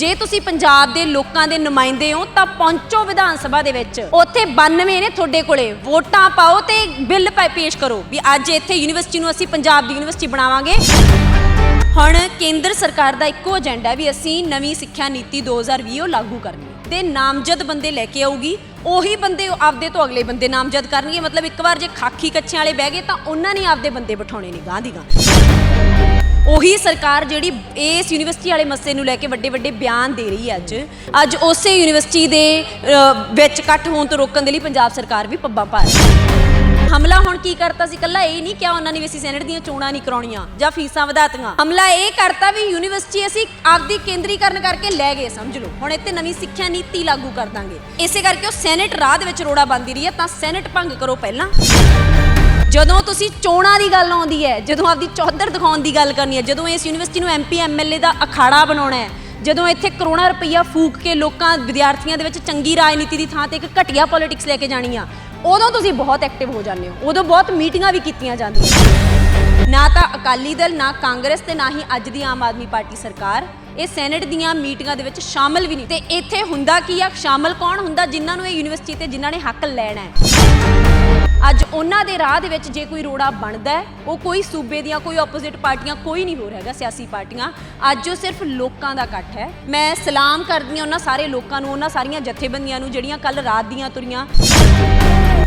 ਜੇ ਤੁਸੀਂ ਪੰਜਾਬ ਦੇ ਲੋਕਾਂ ਦੇ ਨੁਮਾਇੰਦੇ ਹੋ, ਤਾਂ ਪਹੁੰਚੋ ਵਿਧਾਨ ਸਭਾ ਦੇ ਵਿੱਚ। ਉੱਥੇ 92 ਨੇ ਤੁਹਾਡੇ ਕੋਲੇ। ਵੋਟਾਂ ਪਾਓ ਤੇ ਬਿੱਲ ਪੇ- ਪੇਸ਼ ਕਰੋ ਵੀ ਅੱਜ ਇੱਥੇ ਯੂਨੀਵਰਸਿਟੀ ਨੂੰ ਅਸੀਂ ਪੰਜਾਬ ਦੀ ਯੂਨੀਵਰਸਿਟੀ ਬਣਾਵਾਂਗੇ। ਹੁਣ ਕੇਂਦਰ ਸਰਕਾਰ ਦਾ ਇੱਕੋ ਏਜੰਡਾ ਵੀ ਅਸੀਂ ਨਵੀਂ ਸਿੱਖਿਆ ਨੀਤੀ 2020 ਉਹ ਲਾਗੂ ਕਰਨੀ। ਹੈ ਤੇ ਨਾਮਜ਼ਦ ਬੰਦੇ ਲੈ ਕੇ ਆਊਗੀ, ਉਹੀ ਬੰਦੇ ਆਪਦੇ ਤੋਂ ਅਗਲੇ ਬੰਦੇ ਨਾਮਜ਼ਦ ਕਰਨਗੇ। ਮਤਲਬ ਇੱਕ ਵਾਰ ਜੇ ਖਾਕੀ ਕੱਚਿਆਂ ਵਾਲੇ ਬਹਿ ਗਏ, ਤਾਂ ਉਹਨਾਂ ਨੇ ਆਪਦੇ ਬੰਦੇ ਬਿਠਾਉਣੇ ਨੇ ਗਾਂ ਦੀ ਗਾਂ ਉਹੀ ਸਰਕਾਰ ਜਿਹੜੀ ਇਸ ਯੂਨੀਵਰਸਿਟੀ ਵਾਲੇ ਮਸਲੇ ਨੂੰ ਲੈ ਕੇ ਵੱਡੇ ਵੱਡੇ ਬਿਆਨ ਦੇ ਰਹੀ ਹੈ ਅੱਜ। ਅੱਜ ਉਸੇ ਯੂਨੀਵਰਸਿਟੀ ਦੇ ਅ, ਵਿੱਚ ਇਕੱਠ ਹੋਣ ਤੋਂ ਰੋਕਣ ਦੇ ਲਈ ਪੰਜਾਬ ਸਰਕਾਰ ਵੀ ਪੱਬਾਂ ਪਾ ਰਹੀ ਹੈ। ਹਮਲਾ ਹੁਣ ਕੀ ਕਰਤਾ ਸੀ? ਕੱਲਾ ਇਹ ਨਹੀਂ ਕਿਹਾ ਉਹਨਾਂ ਨੇ ਵੀ ਅਸੀਂ ਸੈਨੇਟ ਦੀਆਂ ਚੋਣਾਂ ਨਹੀਂ ਕਰਾਉਣੀਆਂ ਜਾਂ ਫੀਸਾਂ ਵਧਾਤੀਆਂ। ਹਮਲਾ ਇਹ ਕਰਤਾ ਵੀ ਯੂਨੀਵਰਸਿਟੀ ਅਸੀਂ ਆਪਦੀ ਕੇਂਦਰੀਕਰਨ ਕਰਕੇ ਲੈ ਗਏ ਸਮਝ ਲਓ। ਹੁਣ ਇੱਥੇ ਨਵੀਂ ਸਿੱਖਿਆ ਨੀਤੀ ਲਾਗੂ ਕਰ ਦਾਂਗੇ। ਇਸੇ ਕਰਕੇ ਉਹ ਸੈਨੇਟ ਰਾਹ ਦੇ ਵਿੱਚ ਰੋੜਾ ਬੰਦੀ ਰਹੀ ਹੈ ਤਾਂ ਸੈਨੇਟ ਭੰਗ ਕਰੋ ਪਹਿਲਾਂ। ਜਦੋਂ ਤੁਸੀਂ ਚੋਣਾਂ ਦੀ ਗੱਲ ਆਉਂਦੀ ਹੈ, ਜਦੋਂ ਆਪਦੀ ਚੌਧਰ ਦਿਖਾਉਣ ਦੀ ਗੱਲ ਕਰਨੀ ਹੈ, ਜਦੋਂ ਇਸ ਯੂਨੀਵਰਸਿਟੀ ਨੂੰ ਐਮਪੀ ਐਮਐਲਏ ਦਾ ਅਖਾੜਾ ਬਣਾਉਣਾ ਹੈ, ਜਦੋਂ ਇੱਥੇ ਕਰੋੜਾਂ ਰੁਪਈਆ ਫੂਕ ਕੇ ਲੋਕਾਂ, ਵਿਦਿਆਰਥੀਆਂ ਦੇ ਵਿੱਚ ਚੰਗੀ ਰਾਜਨੀਤੀ ਦੀ ਥਾਂ ਤੇ ਇੱਕ ਘਟੀਆ ਪੋਲਿਟਿਕਸ ਲੈ ਕੇ ਜਾਣੀ ਆ, ਉਦੋਂ ਤੁਸੀਂ ਬਹੁਤ ਐਕਟਿਵ ਹੋ ਜਾਂਦੇ ਹੋ, ਉਦੋਂ ਬਹੁਤ ਮੀਟਿੰਗਾਂ ਵੀ ਕੀਤੀਆਂ ਜਾਂਦੀਆਂ। ਨਾ ਤਾਂ ਅਕਾਲੀ ਦਲ, ਨਾ ਕਾਂਗਰਸ ਤੇ ਨਾ ਹੀ ਅੱਜ ਦੀ ਆਮ ਆਦਮੀ ਪਾਰਟੀ ਸਰਕਾਰ। ਇਹ ਸੈਨੇਟ ਦੀਆਂ ਮੀਟਿੰਗਾਂ ਦੇ ਵਿੱਚ ਸ਼ਾਮਲ ਵੀ ਨਹੀਂ। ਤੇ ਇੱਥੇ ਹੁੰਦਾ ਕੀ ਆ? ਸ਼ਾਮਲ ਕੌਣ ਹੁੰਦਾ? ਜਿਨ੍ਹਾਂ ਨੂੰ ਇਹ ਯੂਨੀਵਰਸਿਟੀ ਤੇ ਜਿਨ੍ਹਾਂ ਨੇ ਹੱਕ ਲੈਣਾ ਹੈ। ਅੱਜ ਉਹਨਾਂ ਦੇ ਰਾਹ ਦੇ ਵਿੱਚ ਜੇ ਕੋਈ ਰੋੜਾ ਬਣਦਾ ਹੈ, ਉਹ ਕੋਈ ਸੂਬੇ ਦੀਆਂ, ਕੋਈ ਆਪੋਜ਼ਿਟ ਪਾਰਟੀਆਂ, ਕੋਈ ਨਹੀਂ ਹੋਰ ਹੈਗਾ ਸਿਆਸੀ ਪਾਰਟੀਆਂ। ਅੱਜ ਉਹ ਸਿਰਫ ਲੋਕਾਂ ਦਾ ਇਕੱਠ ਹੈ। ਮੈਂ ਸਲਾਮ ਕਰਦੀ ਹਾਂ ਉਹਨਾਂ ਸਾਰੇ ਲੋਕਾਂ ਨੂੰ, ਉਹਨਾਂ ਸਾਰੀਆਂ ਜਥੇਬੰਦੀਆਂ ਨੂੰ, ਜਿਹੜੀਆਂ ਕੱਲ ਰਾਤ ਦੀਆਂ ਤੁਰੀਆਂ।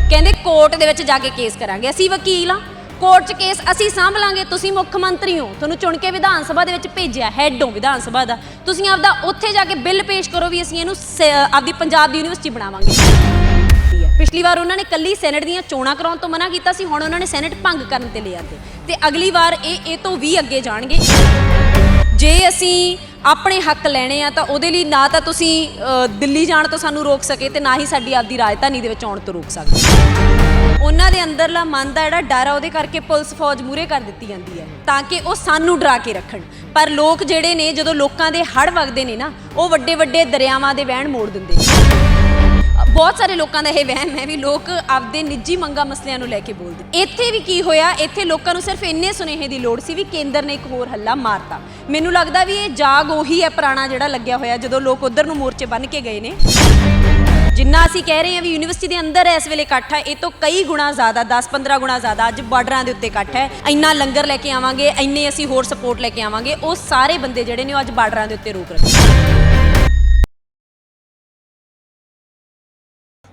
ਕਹਿੰਦੇ ਕੋਰਟ ਦੇ ਵਿੱਚ ਜਾ ਕੇ ਕੇਸ ਕਰਾਂਗੇ। ਅਸੀਂ ਵਕੀਲ ਆ ਕੋਰਟ 'ਚ ਕੇਸ ਅਸੀਂ ਸਾਂਭ ਲਾਂਗੇ ਤੁਸੀਂ ਮੁੱਖ ਮੰਤਰੀ ਹੋ। ਤੁਹਾਨੂੰ ਚੁਣ ਕੇ ਵਿਧਾਨ ਸਭਾ ਦੇ ਵਿੱਚ ਭੇਜਿਆ ਹੈੱਡ ਹੋ ਵਿਧਾਨ ਸਭਾ ਦਾ। ਤੁਸੀਂ ਆਪਦਾ ਉੱਥੇ ਜਾ ਕੇ ਬਿੱਲ ਪੇਸ਼ ਕਰੋ ਵੀ ਅਸੀਂ ਇਹਨੂੰ ਸ- ਆਪਦੀ ਪੰਜਾਬ ਦੀ ਯੂਨੀਵਰਸਿਟੀ ਬਣਾਵਾਂਗੇ। ਪਿਛਲੀ ਵਾਰ ਉਹਨਾਂ ਨੇ ਕੱਲੀ ਸੈਨੇਟ ਦੀਆਂ ਚੋਣਾਂ ਕਰਾਉਣ ਤੋਂ ਮਨਾ ਕੀਤਾ ਸੀ ਹੁਣ ਉਹਨਾਂ ਨੇ ਸੈਨੇਟ ਭੰਗ ਕਰਨ ਤੇ ਲੈ ਆਂਦੇ ਤੇ ਅਗਲੀ ਵਾਰ ਇਹ ਇਹ ਤੋਂ ਵੀ ਅੱਗੇ ਜਾਣਗੇ। ਜੇ ਅਸੀਂ ਆਪਣੇ ਹੱਕ ਲੈਣੇ ਆ ਤਾਂ ਉਹਦੇ ਲਈ ਨਾ ਤਾਂ ਤੁਸੀਂ ਅ, ਦਿੱਲੀ ਜਾਣ ਤੋਂ ਸਾਨੂੰ ਰੋਕ ਸਕੇ ਤੇ ਨਾ ਹੀ ਸਾਡੀ ਆਪਦੀ ਰਾਜਧਾਨੀ ਦੇ ਵਿੱਚ ਆਉਣ ਤੋਂ ਰੋਕ ਸਕਦੇ। ਉਹਨਾਂ ਦੇ ਅੰਦਰਲਾ ਮਨ ਦਾ ਜਿਹੜਾ ਡਰ ਆ, ਉਹਦੇ ਕਰਕੇ ਪੁਲਿਸ ਫੌਜ ਮੂਰੇ ਕਰ ਦਿੱਤੀ ਜਾਂਦੀ ਹੈ, ਤਾਂ ਕਿ ਉਹ ਸਾਨੂੰ ਡਰਾ ਕੇ ਰੱਖਣ। ਪਰ ਲੋਕ ਜਿਹੜੇ ਨੇ, ਜਦੋਂ ਲੋਕਾਂ ਦੇ ਹੜ ਵਗਦੇ ਨੇ ਨਾ, ਉਹ ਵੱਡੇ ਵੱਡੇ ਦਰਿਆਵਾਂ ਦੇ ਵਹਿਣ ਮੋੜ ਦਿੰਦੇ ਨੇ। ਬਹੁਤ ਸਾਰੇ ਲੋਕਾਂ ਦਾ ਇਹ ਵਹਿਮ ਹੈ ਵੀ ਲੋਕ ਆਪਦੇ ਨਿੱਜੀ ਮੰਗਾ ਮਸਲਿਆਂ ਨੂੰ ਲੈ ਕੇ ਬੋਲਦੇ ਇੱਥੇ ਵੀ ਕੀ ਹੋਇਆ, ਇੱਥੇ ਲੋਕਾਂ ਨੂੰ ਸਿਰਫ ਇੰਨੇ ਸੁਨੇਹੇ ਦੀ ਲੋੜ ਸੀ ਵੀ ਕੇਂਦਰ ਨੇ ਇੱਕ ਹੋਰ ਹੱਲਾ ਮਾਰਤਾ। ਮੈਨੂੰ ਲੱਗਦਾ ਵੀ ਇਹ ਜਾਗ ਉਹੀ ਹੈ ਪੁਰਾਣਾ ਜਿਹੜਾ ਲੱਗਿਆ ਹੋਇਆ, ਜਦੋਂ ਲੋਕ ਉਧਰ ਨੂੰ ਮੋਰਚੇ ਬੰਨ ਕੇ ਗਏ ਨੇ। ਅਸੀਂ ਕਹਿ ਰਹੇ ਹਾਂ ਵੀ ਯੂਨੀਵਰਸਿਟੀ ਦੇ ਅੰਦਰ ਇਸ ਵੇਲੇ ਇਕੱਠ ਹੈ ਇਹ ਤੋਂ ਕਈ ਗੁਣਾ ਜ਼ਿਆਦਾ 10-15 ਗੁਣਾ ਜ਼ਿਆਦਾ ਅੱਜ ਬਾਰਡਰਾਂ ਦੇ ਉੱਤੇ ਇਕੱਠ ਹੈ ਇੰਨਾ ਲੰਗਰ ਲੈ ਕੇ ਆਵਾਂਗੇ ਇੰਨੇ ਅਸੀਂ ਹੋਰ ਸਪੋਰਟ ਲੈ ਕੇ ਆਵਾਂਗੇ ਉਹ ਸਾਰੇ ਬੰਦੇ ਜਿਹੜੇ ਨੇ ਉਹ ਅੱਜ ਬਾਰਡਰਾਂ ਦੇ ਉੱਤੇ ਰੋਕ ਰੱਖੇ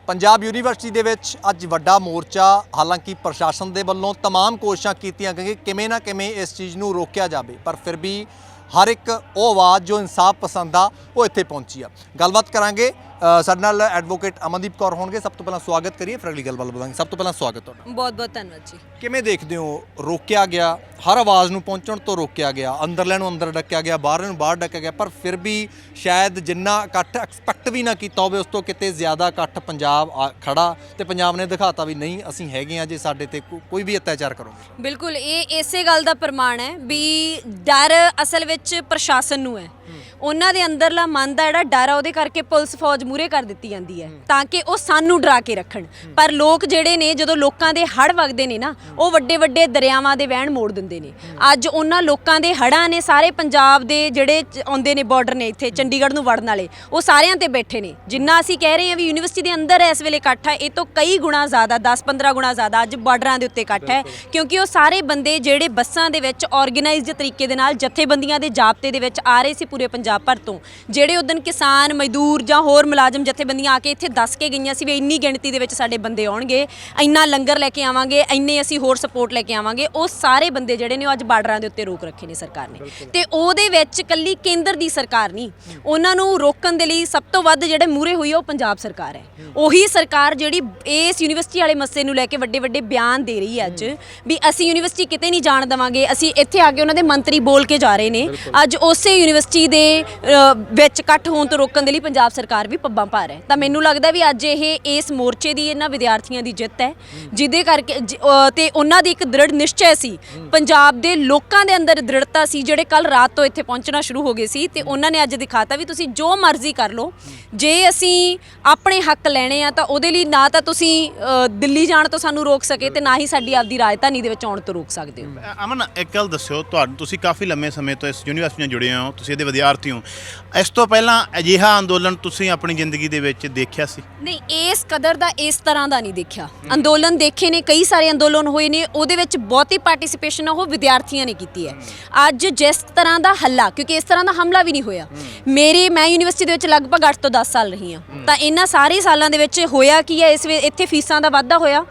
ਪੰਜਾਬ ਯੂਨੀਵਰਸਿਟੀ ਦੇ ਵਿੱਚ ਅੱਜ ਵੱਡਾ ਮੋਰਚਾ ਹਾਲਾਂਕਿ ਪ੍ਰਸ਼ਾਸਨ ਦੇ ਵੱਲੋਂ तमाम ਕੋਸ਼ਿਸ਼ਾਂ ਕੀਤੀਆਂ ਗਈਆਂ ਕਿ ਕਿਵੇਂ ਨਾ ਕਿਵੇਂ ਇਸ ਚੀਜ਼ ਨੂੰ ਰੋਕਿਆ ਜਾਵੇ ਪਰ ਫਿਰ ਵੀ ਹਰ ਇੱਕ ਉਹ ਆਵਾਜ਼ ਜੋ ਇਨਸਾਫ ਪਸੰਦ ਆ ਉਹ ਇੱਥੇ ਪਹੁੰਚੀ ਆ ਗੱਲਬਾਤ ਕਰਾਂਗੇ ਅ, ਸਾਡੇ ਨਾਲ ਐਡਵੋਕੇਟ ਅਮਨਦੀਪ ਕੌਰ ਹੋਣਗੇ। ਸਭ ਤੋਂ ਪਹਿਲਾਂ ਸਵਾਗਤ ਕਰੀਏ। ਫਿਰ ਅਗਲੀ ਗੱਲਬਾਤ ਬਤਾਵਾਂਗੇ ਸਭ ਤੋਂ ਪਹਿਲਾਂ ਸਵਾਗਤ ਤੁਹਾਡਾ। ਬਹੁਤ ਬਹੁਤ ਧੰਨਵਾਦ ਜੀ। ਕਿਵੇਂ ਦੇਖਦੇ ਹੋ? ਰੋਕਿਆ ਗਿਆ। ਹਰ ਆਵਾਜ਼ ਨੂੰ ਪਹੁੰਚਣ ਤੋਂ ਰੋਕਿਆ ਗਿਆ। ਅੰਦਰਲੇ ਨੂੰ ਅੰਦਰ ਡੱਕਿਆ ਗਿਆ। ਬਾਹਰ ਨੂੰ ਬਾਹਰ ਡੱਕਿਆ ਗਿਆ। ਪਰ ਫਿਰ ਵੀ ਸ਼ਾਇਦ ਜਿੰਨਾ ਇਕੱਠ ਐਕਸਪੈਕਟ ਵੀ ਨਾ ਕੀਤਾ ਹੋਵੇ ਉਸ ਤੋਂ ਕਿਤੇ ਜ਼ਿਆਦਾ ਇਕੱਠ ਪੰਜਾਬ ਖੜਾ ਤੇ ਪੰਜਾਬ ਨੇ ਦਿਖਾਤਾ ਵੀ ਨਹੀਂ ਅਸੀਂ ਹੈਗੇ ਆ ਜੇ ਸਾਡੇ ਤੇ ਕੋਈ ਵੀ ਅਤਿਆਚਾਰ ਕਰੋਗੇ। ਬਿਲਕੁਲ ਇਹ ਇਸੇ ਗੱਲ ਦਾ ਪ੍ਰਮਾਣ ਹੈ ਵੀ ਡਰ ਅਸਲ ਵਿੱਚ ਪ੍ਰਸ਼ਾਸਨ ਨੂੰ ਹੈ। ਉਹਨਾਂ ਦੇ ਅੰਦਰਲਾ ਮਨ ਦਾ ਜਿਹੜਾ ਡਰ ਆ ਉਹਦੇ ਕਰਕੇ ਪੁਲਿਸ ਫੌਜ ਮੂਰੇ ਕਰ ਦਿੱਤੀ ਜਾਂਦੀ ਹੈ ਤਾਂ ਕਿ ਉਹ ਸਾਨੂੰ ਡਰਾ ਕੇ ਰੱਖਣ। ਪਰ ਲੋਕ ਜਿਹੜੇ ਨੇ ਜਦੋਂ ਲੋਕਾਂ ਦੇ ਹੜ ਵਗਦੇ ਨੇ ਨਾ ਉਹ ਵੱਡੇ ਵੱਡੇ ਦਰਿਆਵਾਂ ਦੇ ਵਹਿਣ ਮੋੜ ਦਿੰਦੇ ਨੇ। ਅੱਜ ਉਹਨਾਂ ਲੋਕਾਂ ਦੇ ਹੜਾਂ ਨੇ ਸਾਰੇ ਪੰਜਾਬ ਦੇ ਜਿਹੜੇ ਆਉਂਦੇ ਨੇ ਬਾਰਡਰ ਨੇ ਇੱਥੇ ਚੰਡੀਗੜ੍ਹ ਨੂੰ ਵੜਨ ਵਾਲੇ ਉਹ ਸਾਰਿਆਂ ਤੇ ਬੈਠੇ ਨੇ। ਜਿੰਨਾ ਅਸੀਂ ਕਹਿ ਰਹੇ ਹਾਂ ਵੀ ਯੂਨੀਵਰਸਿਟੀ ਦੇ ਅੰਦਰ ਇਸ ਵੇਲੇ ਇਕੱਠ ਹੈ ਇਹ ਤੋਂ ਕਈ ਗੁਣਾ ਜ਼ਿਆਦਾ 10-15 ਗੁਣਾ ਜ਼ਿਆਦਾ ਅੱਜ ਬਾਰਡਰਾਂ ਦੇ ਉੱਤੇ ਇਕੱਠ ਹੈ ਕਿਉਂਕਿ ਉਹ ਸਾਰੇ ਬੰਦੇ ਜਿਹੜੇ ਬੱਸਾਂ ਦੇ ਵਿੱਚ ਆਰਗੇਨਾਈਜ਼ਡ ਤਰੀਕੇ ਦੇ ਨਾਲ ਜਥੇਬੰਦੀਆਂ ਦੇ ਜਾਬਤੇ ਦੇ ਵਿੱਚ ਆ ਰਹੇ ਸੀ ਪੂਰੇ ਪੰਜਾਬ ਭਰ ਤੋਂ। ਜਿਹੜੇ ਉਦੋਂ ਕਿਸਾਨ ਮਜ਼ਦੂਰ ਜਾਂ ਹੋਰ ਮੁਲਾਜ਼ਮ ਜਥੇਬੰਦੀਆਂ ਆ ਕੇ ਇੱਥੇ ਦੱਸ ਕੇ ਗਈਆਂ ਸੀ ਵੀ ਇੰਨੀ ਗਿਣਤੀ ਦੇ ਵਿੱਚ ਸਾਡੇ ਬੰਦੇ ਆਉਣਗੇ ਇੰਨਾ ਲੰਗਰ ਲੈ ਕੇ ਆਵਾਂਗੇ ਇੰਨੇ ਅਸੀਂ ਹੋਰ ਸਪੋਰਟ ਲੈ ਕੇ ਆਵਾਂਗੇ ਉਹ ਸਾਰੇ ਬੰਦੇ ਜਿਹੜੇ ਨੇ ਉਹ ਅੱਜ ਬਾਰਡਰਾਂ ਦੇ ਉੱਤੇ ਰੋਕ ਰੱਖੇ ਨੇ ਸਰਕਾਰ ਨੇ। ਤੇ ਉਹਦੇ ਵਿੱਚ ਕੱਲੀ ਕੇਂਦਰ ਦੀ ਸਰਕਾਰ ਨਹੀਂ ਉਹਨਾਂ ਨੂੰ ਰੋਕਣ ਦੇ ਲਈ ਸਭ ਤੋਂ ਵੱਧ ਜਿਹੜੇ ਮੂਰੇ ਹੋਈ ਉਹ ਪੰਜਾਬ ਸਰਕਾਰ ਹੈ। ਉਹੀ ਸਰਕਾਰ ਜਿਹੜੀ ਇਸ ਯੂਨੀਵਰਸਿਟੀ ਵਾਲੇ ਮਸਲੇ ਨੂੰ ਲੈ ਕੇ ਵੱਡੇ ਵੱਡੇ ਬਿਆਨ ਦੇ ਰਹੀ ਹੈ ਅੱਜ ਵੀ ਅਸੀਂ ਯੂਨੀਵਰਸਿਟੀ ਕਿਤੇ ਨਹੀਂ ਜਾਣ ਦੇਵਾਂਗੇ ਅਸੀਂ ਇੱਥੇ ਆ ਕੇ ਉਹਨਾਂ ਦੇ ਮੰਤਰੀ ਬੋਲ ਕੇ ਜਾ ਰਹੇ ਨੇ। ਅੱਜ ਉਸੇ ਯੂਨੀਵਰਸਿਟੀ ਦੇ ਅ, ਵਿੱਚ ਇਕੱਠ ਹੋਣ ਤੋਂ ਰੋਕਣ ਦੇ ਲਈ ਪੰਜਾਬ ਸਰਕਾਰ ਵੀ ਪੱਬਾਂ ਪਾ ਰਿਹਾ ਹੈ। ਤਾਂ ਮੈਨੂੰ ਲੱਗਦਾ ਵੀ ਅੱਜ ਇਹ ਇਸ ਮੋਰਚੇ ਦੀ ਇਹਨਾਂ ਵਿਦਿਆਰਥੀਆਂ ਦੀ ਜਿੱਤ ਹੈ ਜਿਹਦੇ ਕਰਕੇ ਜ- ਅ, ਤੇ ਉਹਨਾਂ ਦੀ ਇੱਕ ਦ੍ਰਿੜ ਨਿਸ਼ਚੈ ਸੀ। ਪੰਜਾਬ ਦੇ ਲੋਕਾਂ ਦੇ ਅੰਦਰ ਦ੍ਰਿੜਤਾ ਸੀ ਜਿਹੜੇ ਕੱਲ ਰਾਤ ਤੋਂ ਇੱਥੇ ਪਹੁੰਚਣਾ ਸ਼ੁਰੂ ਹੋ ਗਏ ਸੀ ਤੇ ਉਹਨਾਂ ਨੇ ਅੱਜ ਦਿਖਾਤਾ ਵੀ ਤੁਸੀਂ ਜੋ ਮਰਜ਼ੀ ਕਰ ਲਓ। ਜੇ ਅਸੀਂ ਆਪਣੇ ਹੱਕ ਲੈਣੇ ਆ ਤਾਂ ਉਹਦੇ ਲਈ ਨਾ ਤਾਂ ਤੁਸੀਂ ਅ, ਦਿੱਲੀ ਜਾਣ ਤੋਂ ਸਾਨੂੰ ਰੋਕ ਸਕੇ ਤੇ ਨਾ ਹੀ ਸਾਡੀ ਆਪਦੀ ਰਾਜਧਾਨੀ ਦੇ ਵਿੱਚ ਆਉਣ ਤੋਂ ਰੋਕ ਸਕਦੇ ਹੋ। ਅਮਨ ਇੱਕ ਗੱਲ ਦੱਸਿਓ ਤੁਹਾਨੂੰ ਤੁਸੀਂ ਕਾਫੀ ਲੰਮੇ ਸਮੇਂ ਤੋਂ ਇਸ ਯੂਨੀਵਰਸਿਟੀ ਨਾਲ ਜੁੜੇ ਹੋ ਤੁਸੀਂ ਇਹਦੇ ਵਿਦਿਆਰਥੀ ਵਿਦਿਆਰਥੀ ਹੋ? ਇਸ ਤੋਂ ਪਹਿਲਾਂ ਅਜਿਹਾ ਅੰਦੋਲਨ ਤੁਸੀਂ ਆਪਣੀ ਜ਼ਿੰਦਗੀ ਦੇ ਵਿੱਚ ਦੇਖਿਆ ਸੀ? ਨਹੀਂ, ਇਸ ਕਦਰ ਦਾ ਇਸ ਤਰ੍ਹਾਂ ਦਾ ਨਹੀਂ ਦੇਖਿਆ। ਅੰਦੋਲਨ ਦੇਖੇ ਨੇ, ਕਈ ਸਾਰੇ ਅੰਦੋਲਨ ਹੋਏ ਨੇ, ਉਹਦੇ ਵਿੱਚ ਬਹੁਤੀ ਪਾਰਟਿਸਿਪੇਸ਼ਨ ਉਹ ਵਿਦਿਆਰਥੀਆਂ ਨੇ ਕੀਤੀ ਹੈ। ਅੱਜ ਜਿਸ ਤਰ੍ਹਾਂ ਦਾ ਹੱਲਾ, ਕਿਉਂਕਿ ਇਸ ਤਰ੍ਹਾਂ ਦਾ ਹਮਲਾ ਵੀ ਨਹੀਂ ਹੋਇਆ। ਮੇਰੇ, ਮੈਂ ਯੂਨੀਵਰਸਿਟੀ ਦੇ ਵਿੱਚ ਲਗਭਗ 8 ਤੋਂ 10 ਸਾਲ ਰਹੀ ਹਾਂ। ਤਾਂ ਇਹਨਾਂ ਸਾਰੇ ਸਾਲਾਂ ਦੇ ਵਿੱਚ ਹੋਇਆ ਕੀ ਹੈ? ਇਸ ਵੇ, ਇੱਥੇ ਫੀਸਾਂ ਦਾ ਵਾਧਾ ਹੋਇਆ।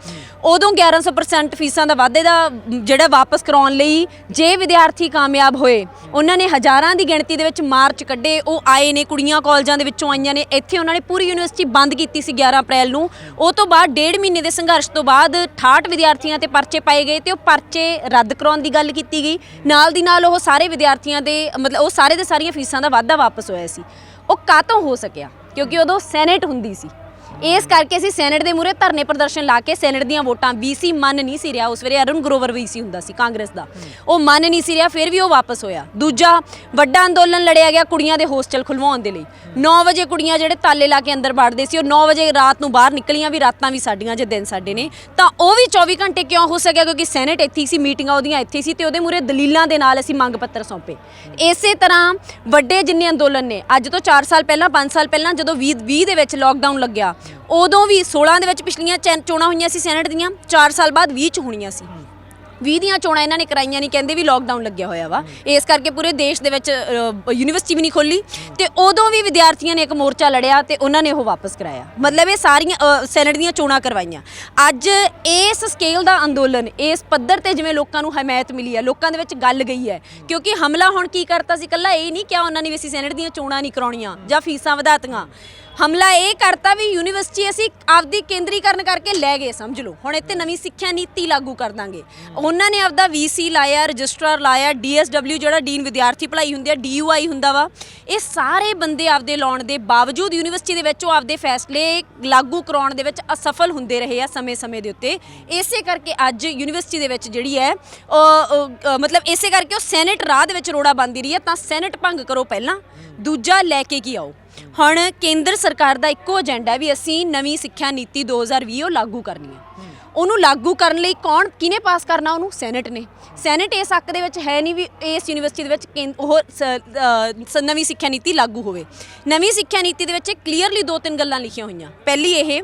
ਉਦੋਂ 1100% ਫੀਸਾਂ ਦਾ ਵਾਧੇ ਦਾ ਜਿਹੜਾ ਵਾਪਸ ਕਰਾਉਣ ਲਈ ਜੇ ਵਿਦਿਆਰਥੀ ਕਾਮਯਾਬ ਹੋਏ, ਉਹਨਾਂ ਨੇ ਹਜ਼ਾਰਾਂ ਦੀ ਗਿਣਤੀ ਦੇ ਵਿੱਚ ਮਾਰਚ ਕੱਢੇ, ਉਹ ਆਏ ਨੇ, ਕੁੜੀਆਂ ਕਾਲਜਾਂ ਦੇ ਵਿੱਚੋਂ ਆਈਆਂ ਨੇ, ਇੱਥੇ ਉਹਨਾਂ ਨੇ ਪੂਰੀ ਯੂਨੀਵਰਸਿਟੀ ਬੰਦ ਕੀਤੀ ਸੀ 11 ਅਪ੍ਰੈਲ ਨੂੰ। ਉਹ ਤੋਂ ਬਾਅਦ ਡੇਢ ਮਹੀਨੇ ਦੇ ਸੰਘਰਸ਼ ਤੋਂ ਬਾਅਦ 68 ਵਿਦਿਆਰਥੀਆਂ ਤੇ ਪਰਚੇ ਪਾਏ ਗਏ ਤੇ ਉਹ ਪਰਚੇ ਰੱਦ ਕਰਾਉਣ ਦੀ ਗੱਲ ਕੀਤੀ ਗਈ। ਨਾਲ ਦੀ ਨਾਲ ਉਹ ਸਾਰੇ ਵਿਦਿਆਰਥੀਆਂ ਦੇ, ਮਤਲਬ ਉਹ ਸਾਰੇ ਦੇ ਸਾਰੀਆਂ ਫੀਸਾਂ ਦਾ ਵਾਧਾ ਵਾਪਸ ਹੋਇਆ ਸੀ। ਉਹ ਕਾਤੋਂ ਹੋ ਸਕਿਆ? ਕਿਉਂਕਿ ਉਦੋਂ ਸੈਨੇਟ ਹੁੰਦੀ ਸੀ। ਇਸ ਕਰਕੇ ਅਸੀਂ ਸੈਨੇਟ ਦੇ ਮੂਹਰੇ ਧਰਨੇ ਪ੍ਰਦਰਸ਼ਨ ਲਾ ਕੇ ਸੈਨੇਟ ਦੀਆਂ ਵੋਟਾਂ ਵੀਸੀ ਮੰਨ ਨਹੀਂ ਸੀ ਰਿਹਾ। ਉਸ ਵੇਲੇ ਅਰੁਣ ਗਰੋਵਰ ਵੀਸੀ ਹੁੰਦਾ ਸੀ ਕਾਂਗਰਸ ਦਾ। ਉਹ ਮੰਨ ਨਹੀਂ ਸੀ ਰਿਹਾ, ਫਿਰ ਵੀ ਉਹ ਵਾਪਸ ਹੋਇਆ। ਦੂਜਾ, ਵੱਡਾ ਅੰਦੋਲਨ ਲੜਿਆ ਗਿਆ ਕੁੜੀਆਂ ਦੇ ਹੋਸਟਲ ਖੁਲਵਾਉਣ ਦੇ ਲਈ। 9 ਵਜੇ ਕੁੜੀਆਂ ਜਿਹੜੇ ਤਾਲੇ ਲਾ ਕੇ ਅੰਦਰ ਵੜਦੇ ਸੀ, ਉਹ 9 ਵਜੇ ਰਾਤ ਨੂੰ ਬਾਹਰ ਨਿਕਲੀਆਂ ਵੀ, ਰਾਤਾਂ ਵੀ ਸਾਡੀਆਂ ਜੇ ਦਿਨ ਸਾਡੇ ਨੇ। ਤਾਂ ਉਹ ਵੀ 24 ਘੰਟੇ ਕਿਉਂ ਹੋ ਸਕਿਆ? ਕਿਉਂਕਿ ਸੈਨੇਟ ਇੱਥੇ ਸੀ, ਮੀਟਿੰਗਾਂ ਉਹਦੀਆਂ ਇੱਥੇ ਸੀ ਤੇ ਉਹਦੇ ਮੂਹਰੇ ਦਲੀਲਾਂ ਦੇ ਨਾਲ ਅਸੀਂ ਮੰਗ ਪੱਤਰ ਸੌਂਪੇ। ਇਸੇ ਤਰ੍ਹਾਂ ਵੱਡੇ ਜਿੰਨੇ ਅੰਦੋਲਨ ਨੇ, ਅੱਜ ਤੋਂ 4 ਸਾਲ ਪਹਿਲਾਂ 5 ਸਾਲ ਪਹਿਲਾਂ ਜਦੋਂ 20 20 ਦੇ ਵਿੱਚ ਲੋਕਡਾਊਨ ਲੱਗਿਆ ਉਦੋਂ ਵੀ 16 ਦੇ ਵਿੱਚ ਪਿਛਲੀਆਂ ਚੈ- ਚੋਣਾਂ ਹੋਈਆਂ ਸੀ ਸੈਨੇਟ ਦੀਆਂ 4 ਸਾਲ ਬਾਅਦ 20 ਚ ਹੋਣੀਆਂ ਸੀ। 20 ਦੀਆਂ ਚੋਣਾਂ ਇਹਨਾਂ ਨੇ ਕਰਾਈਆਂ ਨਹੀਂ ਕਹਿੰਦੇ ਵੀ ਲੋਕਡਾਊਨ ਲੱਗਿਆ ਹੋਇਆ ਵਾ। ਇਸ ਕਰਕੇ ਪੂਰੇ ਦੇਸ਼ ਦੇ ਵਿੱਚ ਅ, ਯੂਨੀਵਰਸਿਟੀ ਵੀ ਨਹੀਂ ਖੋਲੀ ਤੇ ਉਦੋਂ ਵੀ ਵਿਦਿਆਰਥੀਆਂ ਨੇ ਇੱਕ ਮੋਰਚਾ ਲੜਿਆ ਤੇ ਉਹਨਾਂ ਨੇ ਉਹ ਵਾਪਸ ਕਰਾਇਆ। ਮਤਲਬ ਇਹ ਸਾਰੀਆਂ ਅ, ਸੈਨੇਟ ਦੀਆਂ ਚੋਣਾਂ ਕਰਵਾਈਆਂ। ਅੱਜ ਇਸ ਸਕੇਲ ਦਾ ਅੰਦੋਲਨ ਇਸ ਪੱਧਰ ਤੇ ਜਿਵੇਂ ਲੋਕਾਂ ਨੂੰ ਹਮਾਇਤ ਮਿਲੀ ਹੈ ਲੋਕਾਂ ਦੇ ਵਿੱਚ ਗੱਲ ਗਈ ਹੈ ਕਿਉਂਕਿ ਹਮਲਾ ਹੁਣ ਕੀ ਕਰਤਾ ਸੀ ਕੱਲਾ ਇਹ ਨਹੀਂ ਕਿਹਾ ਉਹਨਾਂ ਨੇ ਵੀ ਅਸੀਂ ਸੈਨੇਟ ਦੀਆਂ ਚੋਣਾਂ ਨਹੀਂ ਕਰਾਉਣੀਆਂ ਜਾਂ ਫੀਸਾਂ ਵਧਾਤੀਆਂ। ਹਮਲਾ ਇਹ ਕਰਤਾ ਵੀ ਯੂਨੀਵਰਸਿਟੀ ਅਸੀਂ ਆਪਦੀ ਕੇਂਦਰੀਕਰਨ ਕਰਕੇ ਲੈ ਗਏ, ਸਮਝ ਲਓ। ਹੁਣ ਇੱਥੇ ਨਵੀਂ ਸਿੱਖਿਆ ਨੀਤੀ ਲਾਗੂ ਕਰ ਦਾਂਗੇ। ਉਹਨਾਂ ਨੇ ਆਪਦਾ ਵੀਸੀ ਲਾਇਆ, ਰਜਿਸਟਰਾਰ ਲਾਇਆ ਡੀਐਸਡਬਲਿਊ ਜਿਹੜਾ ਡੀਨ ਵਿਦਿਆਰਥੀ ਭਲਾਈ ਹੁੰਦੀ ਹੈ ਡੀਯੂਆਈ ਹੁੰਦਾ ਵਾ। ਇਹ ਸਾਰੇ ਬੰਦੇ ਆਪਦੇ ਲਾਉਣ ਦੇ ਬਾਵਜੂਦ ਯੂਨੀਵਰਸਿਟੀ ਦੇ ਵਿੱਚ ਉਹ ਆਪਦੇ ਫੈਸਲੇ ਲਾਗੂ ਕਰਾਉਣ ਦੇ ਵਿੱਚ ਅਸਫਲ ਹੁੰਦੇ ਰਹੇ ਆ ਸਮੇਂ-ਸਮੇਂ ਦੇ ਉੱਤੇ। ਇਸੇ ਕਰਕੇ ਅੱਜ ਯੂਨੀਵਰਸਿਟੀ ਦੇ ਵਿੱਚ ਜਿਹੜੀ ਹੈ ਮਤਲਬ ਇਸੇ ਕਰਕੇ ਉਹ ਸੈਨੇਟ ਰਾਹ ਦੇ ਵਿੱਚ ਰੋੜਾ ਬੰਦੀ ਰਹੀ ਹੈ, ਤਾਂ ਸੈਨੇਟ ਭੰਗ ਕਰੋ ਪਹਿਲਾਂ, ਦੂਜਾ ਲੈ ਕੇ ਕੀ ਆਓ? ਹੁਣ ਕੇਂਦਰ ਸਰਕਾਰ ਦਾ ਇੱਕੋ ਏਜੰਡਾ ਵੀ ਅਸੀਂ ਨਵੀਂ ਸਿੱਖਿਆ ਨੀਤੀ 2020 ਉਹ ਲਾਗੂ ਕਰਨੀ ਹੈ। ਉਹਨੂੰ ਲਾਗੂ ਕਰਨ ਲਈ ਕੌਣ ਕਿਹਨੇ ਪਾਸ ਕਰਨਾ ਉਹਨੂੰ? ਸੈਨੇਟ ਨੇ। ਸੈਨੇਟ ਇਸ ਹੱਕ ਦੇ ਵਿੱਚ ਹੈ ਨਹੀਂ ਵੀ ਇਸ ਯੂਨੀਵਰਸਿਟੀ ਦੇ ਵਿੱਚ ਕੇਂ- ਉਹ ਸ- ਅ, ਸ- ਨਵੀਂ ਸਿੱਖਿਆ ਨੀਤੀ ਲਾਗੂ ਹੋਵੇ। ਨਵੀਂ ਸਿੱਖਿਆ ਨੀਤੀ ਦੇ ਵਿੱਚ ਕਲੀਅਰਲੀ ਦੋ ਤਿੰਨ ਗੱਲਾਂ ਲਿਖੀਆਂ ਹੋਈਆਂ। ਪਹਿਲੀ ਇਹ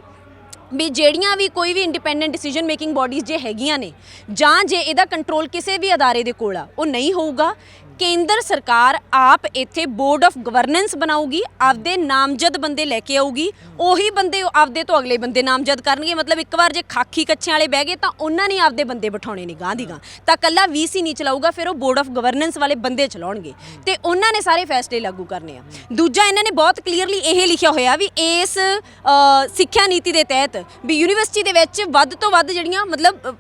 ਵੀ ਜਿਹੜੀਆਂ ਵੀ ਕੋਈ ਵੀ ਇੰਡੀਪੈਂਡੈਂਟ ਡਿਸੀਜਨ ਮੇਕਿੰਗ ਬਾਡੀਜ਼ ਜੇ ਹੈਗੀਆਂ ਨੇ ਜਾਂ ਜੇ ਇਹਦਾ ਕੰਟਰੋਲ ਕਿਸੇ ਵੀ ਅਦਾਰੇ ਦੇ ਕੋਲ ਆ ਉਹ ਨਹੀਂ ਹੋਊਗਾ। ਕੇਂਦਰ ਸਰਕਾਰ ਆਪ ਇੱਥੇ ਬੋਰਡ ਆਫ ਗਵਰਨੈਂਸ ਬਣਾਊਗੀ, ਆਪਦੇ ਨਾਮਜ਼ਦ ਬੰਦੇ ਲੈ ਕੇ ਆਊਗੀ, ਉਹੀ ਬੰਦੇ ਆਪਦੇ ਤੋਂ ਅਗਲੇ ਬੰਦੇ ਨਾਮਜ਼ਦ ਕਰਨਗੇ। ਮਤਲਬ ਇੱਕ ਵਾਰ ਜੇ ਖਾਕੀ ਕੱਛਿਆਂ ਵਾਲੇ ਬਹਿ ਗਏ ਤਾਂ ਉਹਨਾਂ ਨੇ ਆਪਦੇ ਬੰਦੇ ਬਿਠਾਉਣੇ ਨੇ ਗਾਂ ਦੀ ਗਾਂ ਤਾਂ ਕੱਲਾ ਵੀਸੀ ਨਹੀਂ ਚਲਾਊਗਾ, ਫਿਰ ਉਹ ਬੋਰਡ ਆਫ ਗਵਰਨੈਂਸ ਵਾਲੇ ਬੰਦੇ ਚਲਾਉਣਗੇ। ਤੇ ਉਹਨਾਂ ਨੇ ਸਾਰੇ ਫੈਸਲੇ ਲਾਗੂ ਕਰਨੇ ਆ। ਦੂਜਾ ਇਹਨਾਂ ਨੇ ਬਹੁਤ ਕਲੀਅਰਲੀ ਇਹ ਲਿਖਿਆ ਹੋਇਆ ਵੀ ਇਸ ਸਿੱਖਿਆ ਨੀਤੀ ਦੇ ਤਹਿਤ ਵੀ ਯੂਨੀਵਰਸਿਟੀ ਦੇ ਵਿੱਚ ਵੱਧ ਤੋਂ ਵੱਧ ਜਿਹੜੀਆਂ ਮਤਲਬ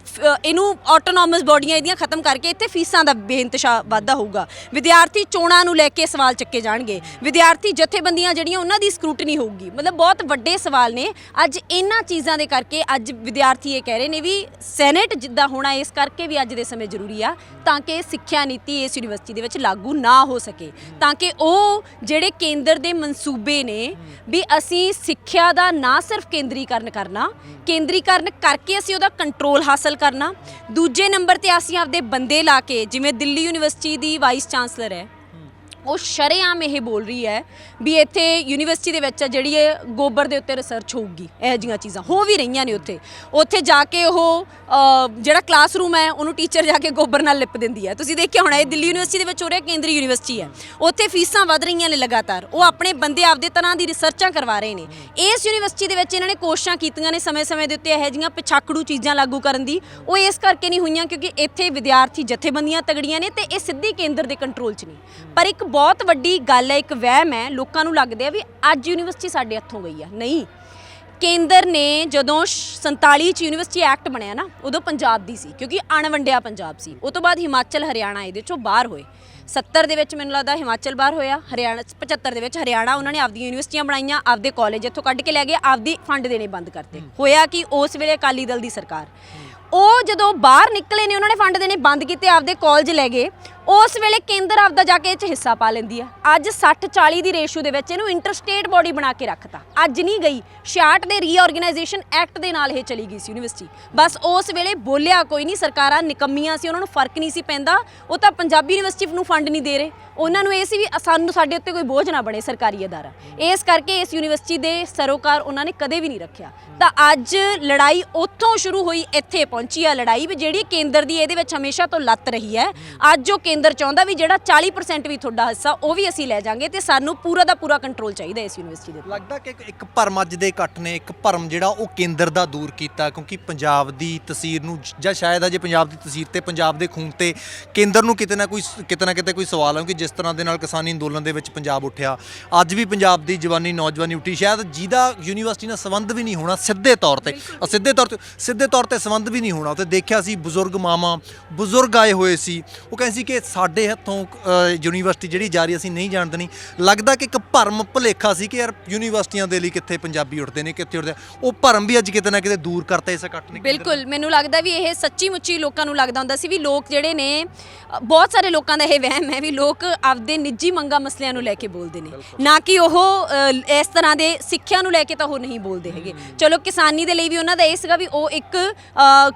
ਇਹਨੂੰ ਆਟੋਨੋਮਸ ਬਾਡੀਆਂ ਇਹਦੀਆਂ ਖਤਮ ਕਰਕੇ ਇੱਥੇ ਫੀਸਾਂ ਦਾ ਬੇਇੰਤਸ਼ਾ ਵਾਧਾ ਹੋਊਗਾ। ਵਿਦਿਆਰਥੀ ਚੋਣਾਂ ਨੂੰ ਲੈ ਕੇ ਸਵਾਲ ਚੱਕੇ ਜਾਣਗੇ। ਵਿਦਿਆਰਥੀ ਜਥੇਬੰਦੀਆਂ ਜਿਹੜੀਆਂ ਉਹਨਾਂ ਦੀ ਸਕਰੂਟਨੀ ਹੋਊਗੀ। ਮਤਲਬ ਬਹੁਤ ਵੱਡੇ ਸਵਾਲ ਨੇ। ਅੱਜ ਇਹਨਾਂ ਚੀਜ਼ਾਂ ਦੇ ਕਰਕੇ ਅੱਜ ਵਿਦਿਆਰਥੀ ਇਹ ਕਹਿ ਰਹੇ ਨੇ ਵੀ ਸੈਨੇਟ ਜਿੱਦਾਂ ਹੋਣਾ ਇਸ ਕਰਕੇ ਵੀ ਅੱਜ ਦੇ ਸਮੇਂ ਜ਼ਰੂਰੀ ਆ, ਤਾਂ ਕਿ ਸਿੱਖਿਆ ਨੀਤੀ ਇਸ ਯੂਨੀਵਰਸਿਟੀ ਦੇ ਵਿੱਚ ਲਾਗੂ ਨਾ ਹੋ ਸਕੇ। ਤਾਂ ਕਿ ਉਹ ਜਿਹੜੇ ਕੇਂਦਰ ਦੇ ਮਨਸੂਬੇ ਨੇ ਵੀ ਅਸੀਂ ਸਿੱਖਿਆ ਦਾ ਨਾ ਸਿਰਫ ਕੇਂਦਰੀਕਰਨ ਕਰਨਾ, ਕੇਂਦਰੀਕਰਨ ਕਰਕੇ ਅਸੀਂ ਉਹਦਾ ਕੰਟਰੋਲ ਹਾਸਲ ਕਰਨਾ, ਦੂਜੇ ਨੰਬਰ ਤੇ ਅਸੀਂ ਆਪਦੇ ਬੰਦੇ ਲਾ ਕੇ, ਜਿਵੇਂ ਦਿੱਲੀ ਯੂਨੀਵਰਸਿਟੀ ਦੀ ਵਾਈਸ ਚਾਂਸਲਰ ਹੈ ਉਹ ਸ਼ਰੇਆਮ ਇਹ ਬੋਲ ਰਹੀ ਹੈ ਵੀ ਇੱਥੇ ਯੂਨੀਵਰਸਿਟੀ ਦੇ ਵਿੱਚ ਆ ਜਿਹੜੀ ਇਹ ਗੋਬਰ ਦੇ ਉੱਤੇ ਰਿਸਰਚ ਹੋਊਗੀ ਇਹੋ ਜਿਹੀਆਂ ਚੀਜ਼ਾਂ। ਹੋ ਵੀ ਰਹੀਆਂ ਨੇ ਉੱਥੇ। ਉੱਥੇ ਜਾ ਕੇ ਉਹ ਅ, ਜਿਹੜਾ ਕਲਾਸਰੂਮ ਹੈ ਉਹਨੂੰ ਟੀਚਰ ਜਾ ਕੇ ਗੋਬਰ ਨਾਲ ਲਿਪ ਦਿੰਦੀ ਹੈ। ਤੁਸੀਂ ਦੇਖਿਆ ਹੋਣਾ ਇਹ ਦਿੱਲੀ ਯੂਨੀਵਰਸਿਟੀ ਦੇ ਵਿੱਚ ਹੋ ਰਿਹਾ ਕੇਂਦਰੀ ਯੂਨੀਵਰਸਿਟੀ ਹੈ। ਉੱਥੇ ਫੀਸਾਂ ਵੱਧ ਰਹੀਆਂ ਨੇ ਲਗਾਤਾਰ। ਉਹ ਆਪਣੇ ਬੰਦੇ ਆਪਦੇ ਤਰ੍ਹਾਂ ਦੀ ਰਿਸਰਚਾਂ ਕਰਵਾ ਰਹੇ ਨੇ। ਇਸ ਯੂਨੀਵਰਸਿਟੀ ਦੇ ਵਿੱਚ ਇਹਨਾਂ ਨੇ ਕੋਸ਼ਿਸ਼ਾਂ ਕੀਤੀਆਂ ਨੇ ਸਮੇਂ-ਸਮੇਂ ਦੇ ਉੱਤੇ ਇਹੋ ਜਿਹੀਆਂ ਪਿਛਾਕੜੂ ਚੀਜ਼ਾਂ ਲਾਗੂ ਕਰਨ ਦੀ। ਉਹ ਇਸ ਕਰਕੇ ਨਹੀਂ ਹੋਈਆਂ ਕਿਉਂਕਿ ਇੱਥੇ ਵਿਦਿਆਰਥੀ ਜਥੇਬੰਦੀਆਂ ਤਗੜੀਆਂ ਨੇ ਤੇ ਇਹ ਸਿੱਧੀ ਕੇਂਦਰ ਦੇ ਕੰਟਰੋਲ 'ਚ ਨਹੀਂ ਪਰ ਇੱਕ ਬਹੁਤ ਵੱਡੀ ਗੱਲ ਹੈ ਇੱਕ ਵਹਿਮ ਹੈ ਲੋਕਾਂ ਨੂੰ ਲੱਗਦਾ ਵੀ ਅੱਜ ਯੂਨੀਵਰਸਿਟੀ ਸਾਡੇ ਹੱਥੋਂ ਗਈ ਆ। ਨਹੀਂ। ਕੇਂਦਰ ਨੇ ਜਦੋਂ ਸ਼- 47 ਚ ਯੂਨੀਵਰਸਿਟੀ ਐਕਟ ਬਣਿਆ ਨਾ ਉਦੋਂ ਪੰਜਾਬ ਦੀ ਸੀ ਕਿਉਂਕਿ ਅਣਵੰਡਿਆ ਪੰਜਾਬ ਸੀ। ਉਹ ਤੋਂ ਬਾਅਦ ਹਿਮਾਚਲ ਹਰਿਆਣਾ ਇਹਦੇ ਚੋਂ ਬਾਹਰ ਹੋਏ। 70 ਦੇ ਵਿੱਚ ਮੈਨੂੰ ਲੱਗਦਾ ਹਿਮਾਚਲ ਬਾਹਰ ਹੋਇਆ ਹਰਿਆਣਾ 75 ਦੇ ਵਿੱਚ ਹਰਿਆਣਾ ਉਹਨਾਂ ਨੇ ਆਪਦੀਆਂ ਯੂਨੀਵਰਸਿਟੀਆਂ ਬਣਾਈਆਂ ਆਪਦੇ ਕਾਲਜ ਇੱਥੋਂ ਕੱਢ ਕੇ ਲੈ ਗਏ ਆਪਦੀ ਫੰਡ ਦੇਣੇ ਬੰਦ ਕਰਤੇ। ਹੋਇਆ ਕਿ ਉਸ ਵੇਲੇ ਅਕਾਲੀ ਦਲ ਦੀ ਸਰਕਾਰ। ਉਹ ਜਦੋਂ ਬਾਹਰ ਨਿਕਲੇ ਨੇ ਉਹਨਾਂ ਨੇ ਫੰਡ ਦੇਣੇ ਬੰਦ ਕੀਤੇ ਆਪਦੇ ਕਾਲਜ ਲੈ ਗਏ। ਉਸ ਵੇਲੇ ਕੇਂਦਰ ਆਪਦਾ ਜਾ ਕੇ ਇਹ ਚ ਹਿੱਸਾ ਪਾ ਲੈਂਦੀ ਹੈ ਅੱਜ 60 40 ਦੀ ਰੇਸ਼ੋ ਦੇ ਵਿੱਚ ਇਹਨੂੰ ਇੰਟਰਸਟੇਟ ਬਾਡੀ ਬਣਾ ਕੇ ਰੱਖਤਾ। ਅੱਜ ਨਹੀਂ ਗਈ 66 ਦੇ ਰੀਆਰਗੇਨਾਈਜੇਸ਼ਨ ਐਕਟ ਦੇ ਨਾਲ ਇਹ ਚਲੀ ਗਈ ਸੀ ਯੂਨੀਵਰਸਿਟੀ ਬਸ ਉਸ ਵੇਲੇ ਬੋਲਿਆ ਕੋਈ ਨਹੀਂ, ਸਰਕਾਰਾਂ ਨਿਕੰਮੀਆਂ ਸੀ, ਉਹਨਾਂ ਨੂੰ ਫ਼ਰਕ ਨਹੀਂ ਸੀ ਪੈਂਦਾ। ਉਹ ਤਾਂ ਪੰਜਾਬੀ ਯੂਨੀਵਰਸਿਟੀ ਨੂੰ ਫੰਡ ਨਹੀਂ ਦੇ ਰਹੇ। ਉਹਨਾਂ ਨੂੰ ਇਹ ਸੀ ਵੀ ਸਾਨੂੰ ਸਾਡੇ ਉੱਤੇ ਕੋਈ ਬੋਝ ਨਾ ਬਣੇ ਸਰਕਾਰੀ ਅਦਾਰਾ। ਇਸ ਕਰਕੇ ਇਸ ਯੂਨੀਵਰਸਿਟੀ ਦੇ ਸਰੋਕਾਰ ਉਹਨਾਂ ਨੇ ਕਦੇ ਵੀ ਨਹੀਂ ਰੱਖਿਆ। ਤਾਂ ਅੱਜ ਲੜਾਈ ਉੱਥੋਂ ਸ਼ੁਰੂ ਹੋਈ, ਇੱਥੇ ਪਹੁੰਚੀ ਆ ਲੜਾਈ ਵੀ ਜਿਹੜੀ ਕੇਂਦਰ ਦੀ ਇਹਦੇ ਵਿੱਚ ਹਮੇਸ਼ਾ ਤੋਂ ਲੱਤ ਰਹੀ ਹੈ। ਅੱਜ ਉਹ ਕੇਂਦਰ ਚਾਹੁੰਦਾ ਵੀ ਜਿਹੜਾ 40% ਵੀ ਤੁਹਾਡਾ ਹਿੱਸਾ ਉਹ ਵੀ ਅਸੀਂ ਲੈ ਜਾਾਂਗੇ ਤੇ ਸਾਨੂੰ ਪੂਰਾ ਦਾ ਪੂਰਾ ਕੰਟਰੋਲ ਚਾਹੀਦਾ ਇਸ ਯੂਨੀਵਰਸਿਟੀ ਦੇ। ਲੱਗਦਾ ਕਿ ਇੱਕ- ਭਰਮ ਅੱਜ ਦੇ ਇਕੱਠ ਨੇ ਇੱਕ ਭਰਮ ਜਿਹੜਾ ਉਹ ਕੇਂਦਰ ਦਾ ਦੂਰ ਕੀਤਾ ਕਿਉਂਕਿ ਪੰਜਾਬ ਦੀ ਤਸਵੀਰ ਨੂੰ ਜ- ਸ਼ਾਇਦ ਅਜੇ ਪੰਜਾਬ ਦੀ ਤਸਵੀਰ ਤੇ ਪੰਜਾਬ ਦੇ ਖੂਨ ਤੇ ਕੇਂਦਰ ਨੂੰ ਕਿਤੇ ਨਾ ਕੋਈ ਕਿਤੇ ਨਾ ਕਿਤੇ ਕੋਈ ਸਵਾਲ ਹੈ ਕਿ ਜਿਸ ਤਰ੍ਹਾਂ ਦੇ ਨਾਲ ਕਿਸਾਨੀ ਅੰਦੋਲਨ ਦੇ ਵਿੱਚ ਪੰਜਾਬ ਉੱਠਿਆ ਅੱਜ ਵੀ ਪੰਜਾਬ ਦੀ ਜਵਾਨੀ ਨੌਜਵਾਨੀ ਉੱਠੀ ਸ਼ਾਇਦ ਜਿਹਦਾ ਯੂਨੀਵਰਸਿਟੀ ਨਾਲ ਸੰਬੰਧ ਵੀ ਨਹੀਂ ਹੋਣਾ ਸਿੱਧੇ ਤੌਰ ਤੇ ਸਿੱਧੇ ਤੌਰ ਤੇ ਸਿੱਧੇ ਤੌਰ ਤੇ ਸੰਬੰਧ ਵੀ ਨਹੀਂ ਹੋਣਾ ਤੇ ਦੇਖਿਆ ਸੀ ਬਜ਼ੁਰਗ ਮਾਮਾ ਬਜ਼ੁਰਗ ਆਏ ਹੋਏ ਸੀ ਉਹ ਕਹਿੰਦੇ ਸੀ ਕਿ ਸਾਡੇ ਹੱਥੋਂ ਯੂਨੀਵਰਸਿਟੀ ਜਿਹੜੀ ਜਾ ਰਹੀ ਅਸੀਂ ਨਹੀਂ ਜਾਣਦੇ ਨਹੀਂ। ਲੱਗਦਾ ਕਿ ਇੱਕ ਭਰਮ ਭੁਲੇਖਾ ਸੀ ਕਿ ਯਾਰ ਯੂਨੀਵਰਸਿਟੀਆਂ ਦੇ ਲਈ ਕਿੱਥੇ ਪੰਜਾਬੀ ਉੱਠਦੇ ਨੇ ਕਿੱਥੇ ਉੱਠਦੇ। ਉਹ ਭਰਮ ਵੀ ਅੱਜ ਕਿਤੇ ਨਾ ਕਿਤੇ ਦੂਰ ਕਰਤਾ ਇਸ ਇਕੱਠ ਨੇ ਬਿਲਕੁਲ ਮੈਨੂੰ ਲੱਗਦਾ ਵੀ ਇਹ ਸੱਚੀ ਮੁੱਚੀ ਲੋਕਾਂ ਨੂੰ ਲੱਗਦਾ ਹੁੰਦਾ ਸੀ ਵੀ ਲੋਕ ਜਿਹੜੇ ਨੇ ਬਹੁਤ ਸਾਰੇ ਲੋਕਾਂ ਦਾ ਇਹ ਵਹਿਮ ਹੈ ਵੀ ਲੋਕ ਆਪਦੇ ਨਿੱਜੀ ਮੰਗਾ ਮਸਲਿਆਂ ਨੂੰ ਲੈ ਕੇ ਬੋਲਦੇ ਨੇ। ਨਾ ਕਿ ਉਹ ਇਸ ਤਰ੍ਹਾਂ ਦੇ ਸਿੱਖਿਆ ਨੂੰ ਲੈ ਕੇ ਤਾਂ ਉਹ ਨਹੀਂ ਬੋਲਦੇ ਹੈਗੇ। ਚਲੋ ਕਿਸਾਨੀ ਦੇ ਲਈ ਵੀ ਉਹਨਾਂ ਦਾ ਇਹ ਸੀਗਾ ਵੀ ਉਹ ਇੱਕ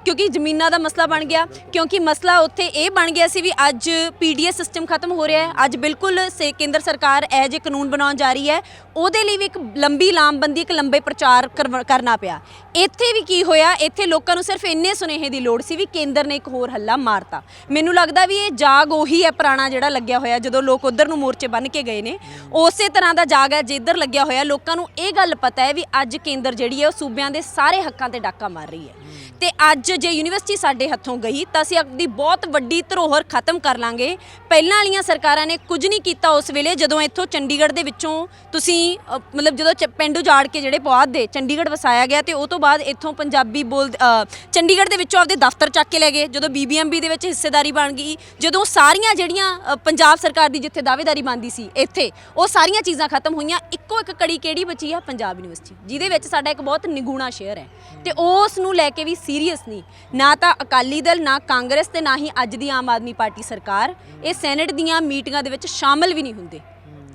ਕਿਉਂਕਿ ਜ਼ਮੀਨਾਂ ਦਾ ਮਸਲਾ ਬਣ ਗਿਆ। ਕਿਉਂਕਿ ਮਸਲਾ ਉੱਥੇ ਇਹ ਬਣ ਗਿਆ ਸੀ ਵੀ ਅੱਜ ਪੀਡੀਐਸ ਸਿਸਟਮ ਖਤਮ ਹੋ ਰਿਹਾ ਹੈ। ਅੱਜ ਬਿਲਕੁਲ ਸੇ ਕੇਂਦਰ ਸਰਕਾਰ ਇਹ ਜੇ ਕਾਨੂੰਨ ਬਣਾਉਣ ਜਾ ਰਹੀ ਹੈ, ਉਹਦੇ ਲਈ ਵੀ ਇੱਕ ਲੰਬੀ ਲਾਮਬੰਦੀ, ਇੱਕ ਲੰਬੇ ਪ੍ਰਚਾਰ ਕਰਵ- ਕਰਨਾ ਪਿਆ। ਇੱਥੇ ਵੀ ਕੀ ਹੋਇਆ? ਇੱਥੇ ਲੋਕਾਂ ਨੂੰ ਸਿਰਫ ਇੰਨੇ ਸੁਨੇਹੇ ਦੀ ਲੋੜ ਸੀ ਵੀ ਕੇਂਦਰ ਨੇ ਇੱਕ ਹੋਰ ਹੱਲਾ ਮਾਰਤਾ। ਮੈਨੂੰ ਲੱਗਦਾ ਵੀ ਇਹ ਜਾਗ ਉਹੀ ਹੈ ਪੁਰਾਣਾ ਜਿਹੜਾ ਲੱਗਿਆ ਹੋਇਆ, ਜਦੋਂ ਲੋਕ ਉਧਰ ਨੂੰ ਮੋਰਚੇ ਬੰਨ ਕੇ ਗਏ ਨੇ। ਉਸੇ ਤਰ੍ਹਾਂ ਦਾ ਜਾਗ ਹੈ ਜਿੱਧਰ ਲੱਗਿਆ ਹੋਇਆ, ਲੋਕਾਂ ਨੂੰ ਇਹ ਗੱਲ ਪਤਾ ਹੈ ਵੀ ਅੱਜ ਕੇਂਦਰ ਜਿਹੜੀ ਹੈ, ਉਹ ਸੂਬਿਆਂ ਦੇ ਸਾਰੇ ਹੱਕਾਂ ਤੇ ਡਾਕਾ ਮਾਰ ਰਹੀ ਹੈ। ਤੇ ਅੱਜ ਜੇ ਯੂਨੀਵਰਸਿਟੀ ਸਾਡੇ ਹੱਥੋਂ ਗਈ ਤਾਂ ਅਸੀਂ ਆਪਣੀ ਬਹੁਤ ਵੱਡੀ ਧਰੋਹਰ ਖਤਮ ਕਰ ਲਾਂਗੇ। ਪਹਿਲਾਂ ਵਾਲੀਆਂ ਸਰਕਾਰਾਂ ਨੇ ਕੁਝ ਨਹੀਂ ਕੀਤਾ ਉਸ ਵੇਲੇ ਜਦੋਂ ਇੱਥੋਂ ਚੰਡੀਗੜ੍ਹ ਦੇ ਵਿੱਚੋਂ ਤੁਸੀਂ ਅ, ਮਤਲਬ ਜਦੋਂ ਚ- ਪਿੰਡ ਉਜਾੜ ਕੇ ਜਿਹੜੇ ਪੁਆਧ ਦੇ ਚੰਡੀਗੜ੍ਹ ਵਸਾਇਆ ਗਿਆ ਤੇ ਉਹ ਤੋਂ ਬਾਅਦ ਇੱਥੋਂ ਪੰਜਾਬੀ ਬੋਲ ਅ, ਚੰਡੀਗੜ੍ਹ ਦੇ ਵਿੱਚੋਂ ਆਪਦੇ ਦਫ਼ਤਰ ਚੱਕ ਕੇ ਲੈ ਗਏ ਜਦੋਂ ਬੀਬੀਐਮਬੀ ਦੇ ਵਿੱਚ ਹਿੱਸੇਦਾਰੀ ਬਣ ਗਈ ਜਦੋਂ ਸਾਰੀਆਂ ਜਿਹੜੀਆਂ ਅ, ਪੰਜਾਬ ਸਰਕਾਰ ਦੀ ਜਿੱਥੇ ਦਾਅਵੇਦਾਰੀ ਬਣਦੀ ਸੀ ਇੱਥੇ ਉਹ ਸਾਰੀਆਂ ਚੀਜ਼ਾਂ ਖਤਮ ਹੋਈਆਂ ਇੱਕੋ ਇੱਕ ਕੜੀ ਕਿਹੜੀ ਬਚੀ ਆ? ਪੰਜਾਬ ਯੂਨੀਵਰਸਿਟੀ ਜਿਹਦੇ ਵਿੱਚ ਸਾਡਾ ਇੱਕ ਬਹੁਤ ਨਿਗੂਣਾ ਸ਼ੇਅਰ ਹੈ। ਤੇ ਉਸ ਨੂੰ ਲੈ ਕੇ ਵੀ ਸੀਰੀਅਸ ਨਹੀਂ। ਨਾ ਤਾਂ ਅਕਾਲੀ ਦਲ, ਨਾ ਕਾਂਗਰਸ ਤੇ ਨਾ ਹੀ ਅੱਜ ਦੀ ਆਮ ਆਦਮੀ ਪਾਰਟੀ ਸਰਕਾਰ ਇਹ ਸੈਨੇਟ ਦੀਆਂ ਮੀਟਿੰਗਾਂ ਦੇ ਵਿੱਚ ਸ਼ਾਮਲ ਵੀ ਨਹੀਂ ਹੁੰਦੇ।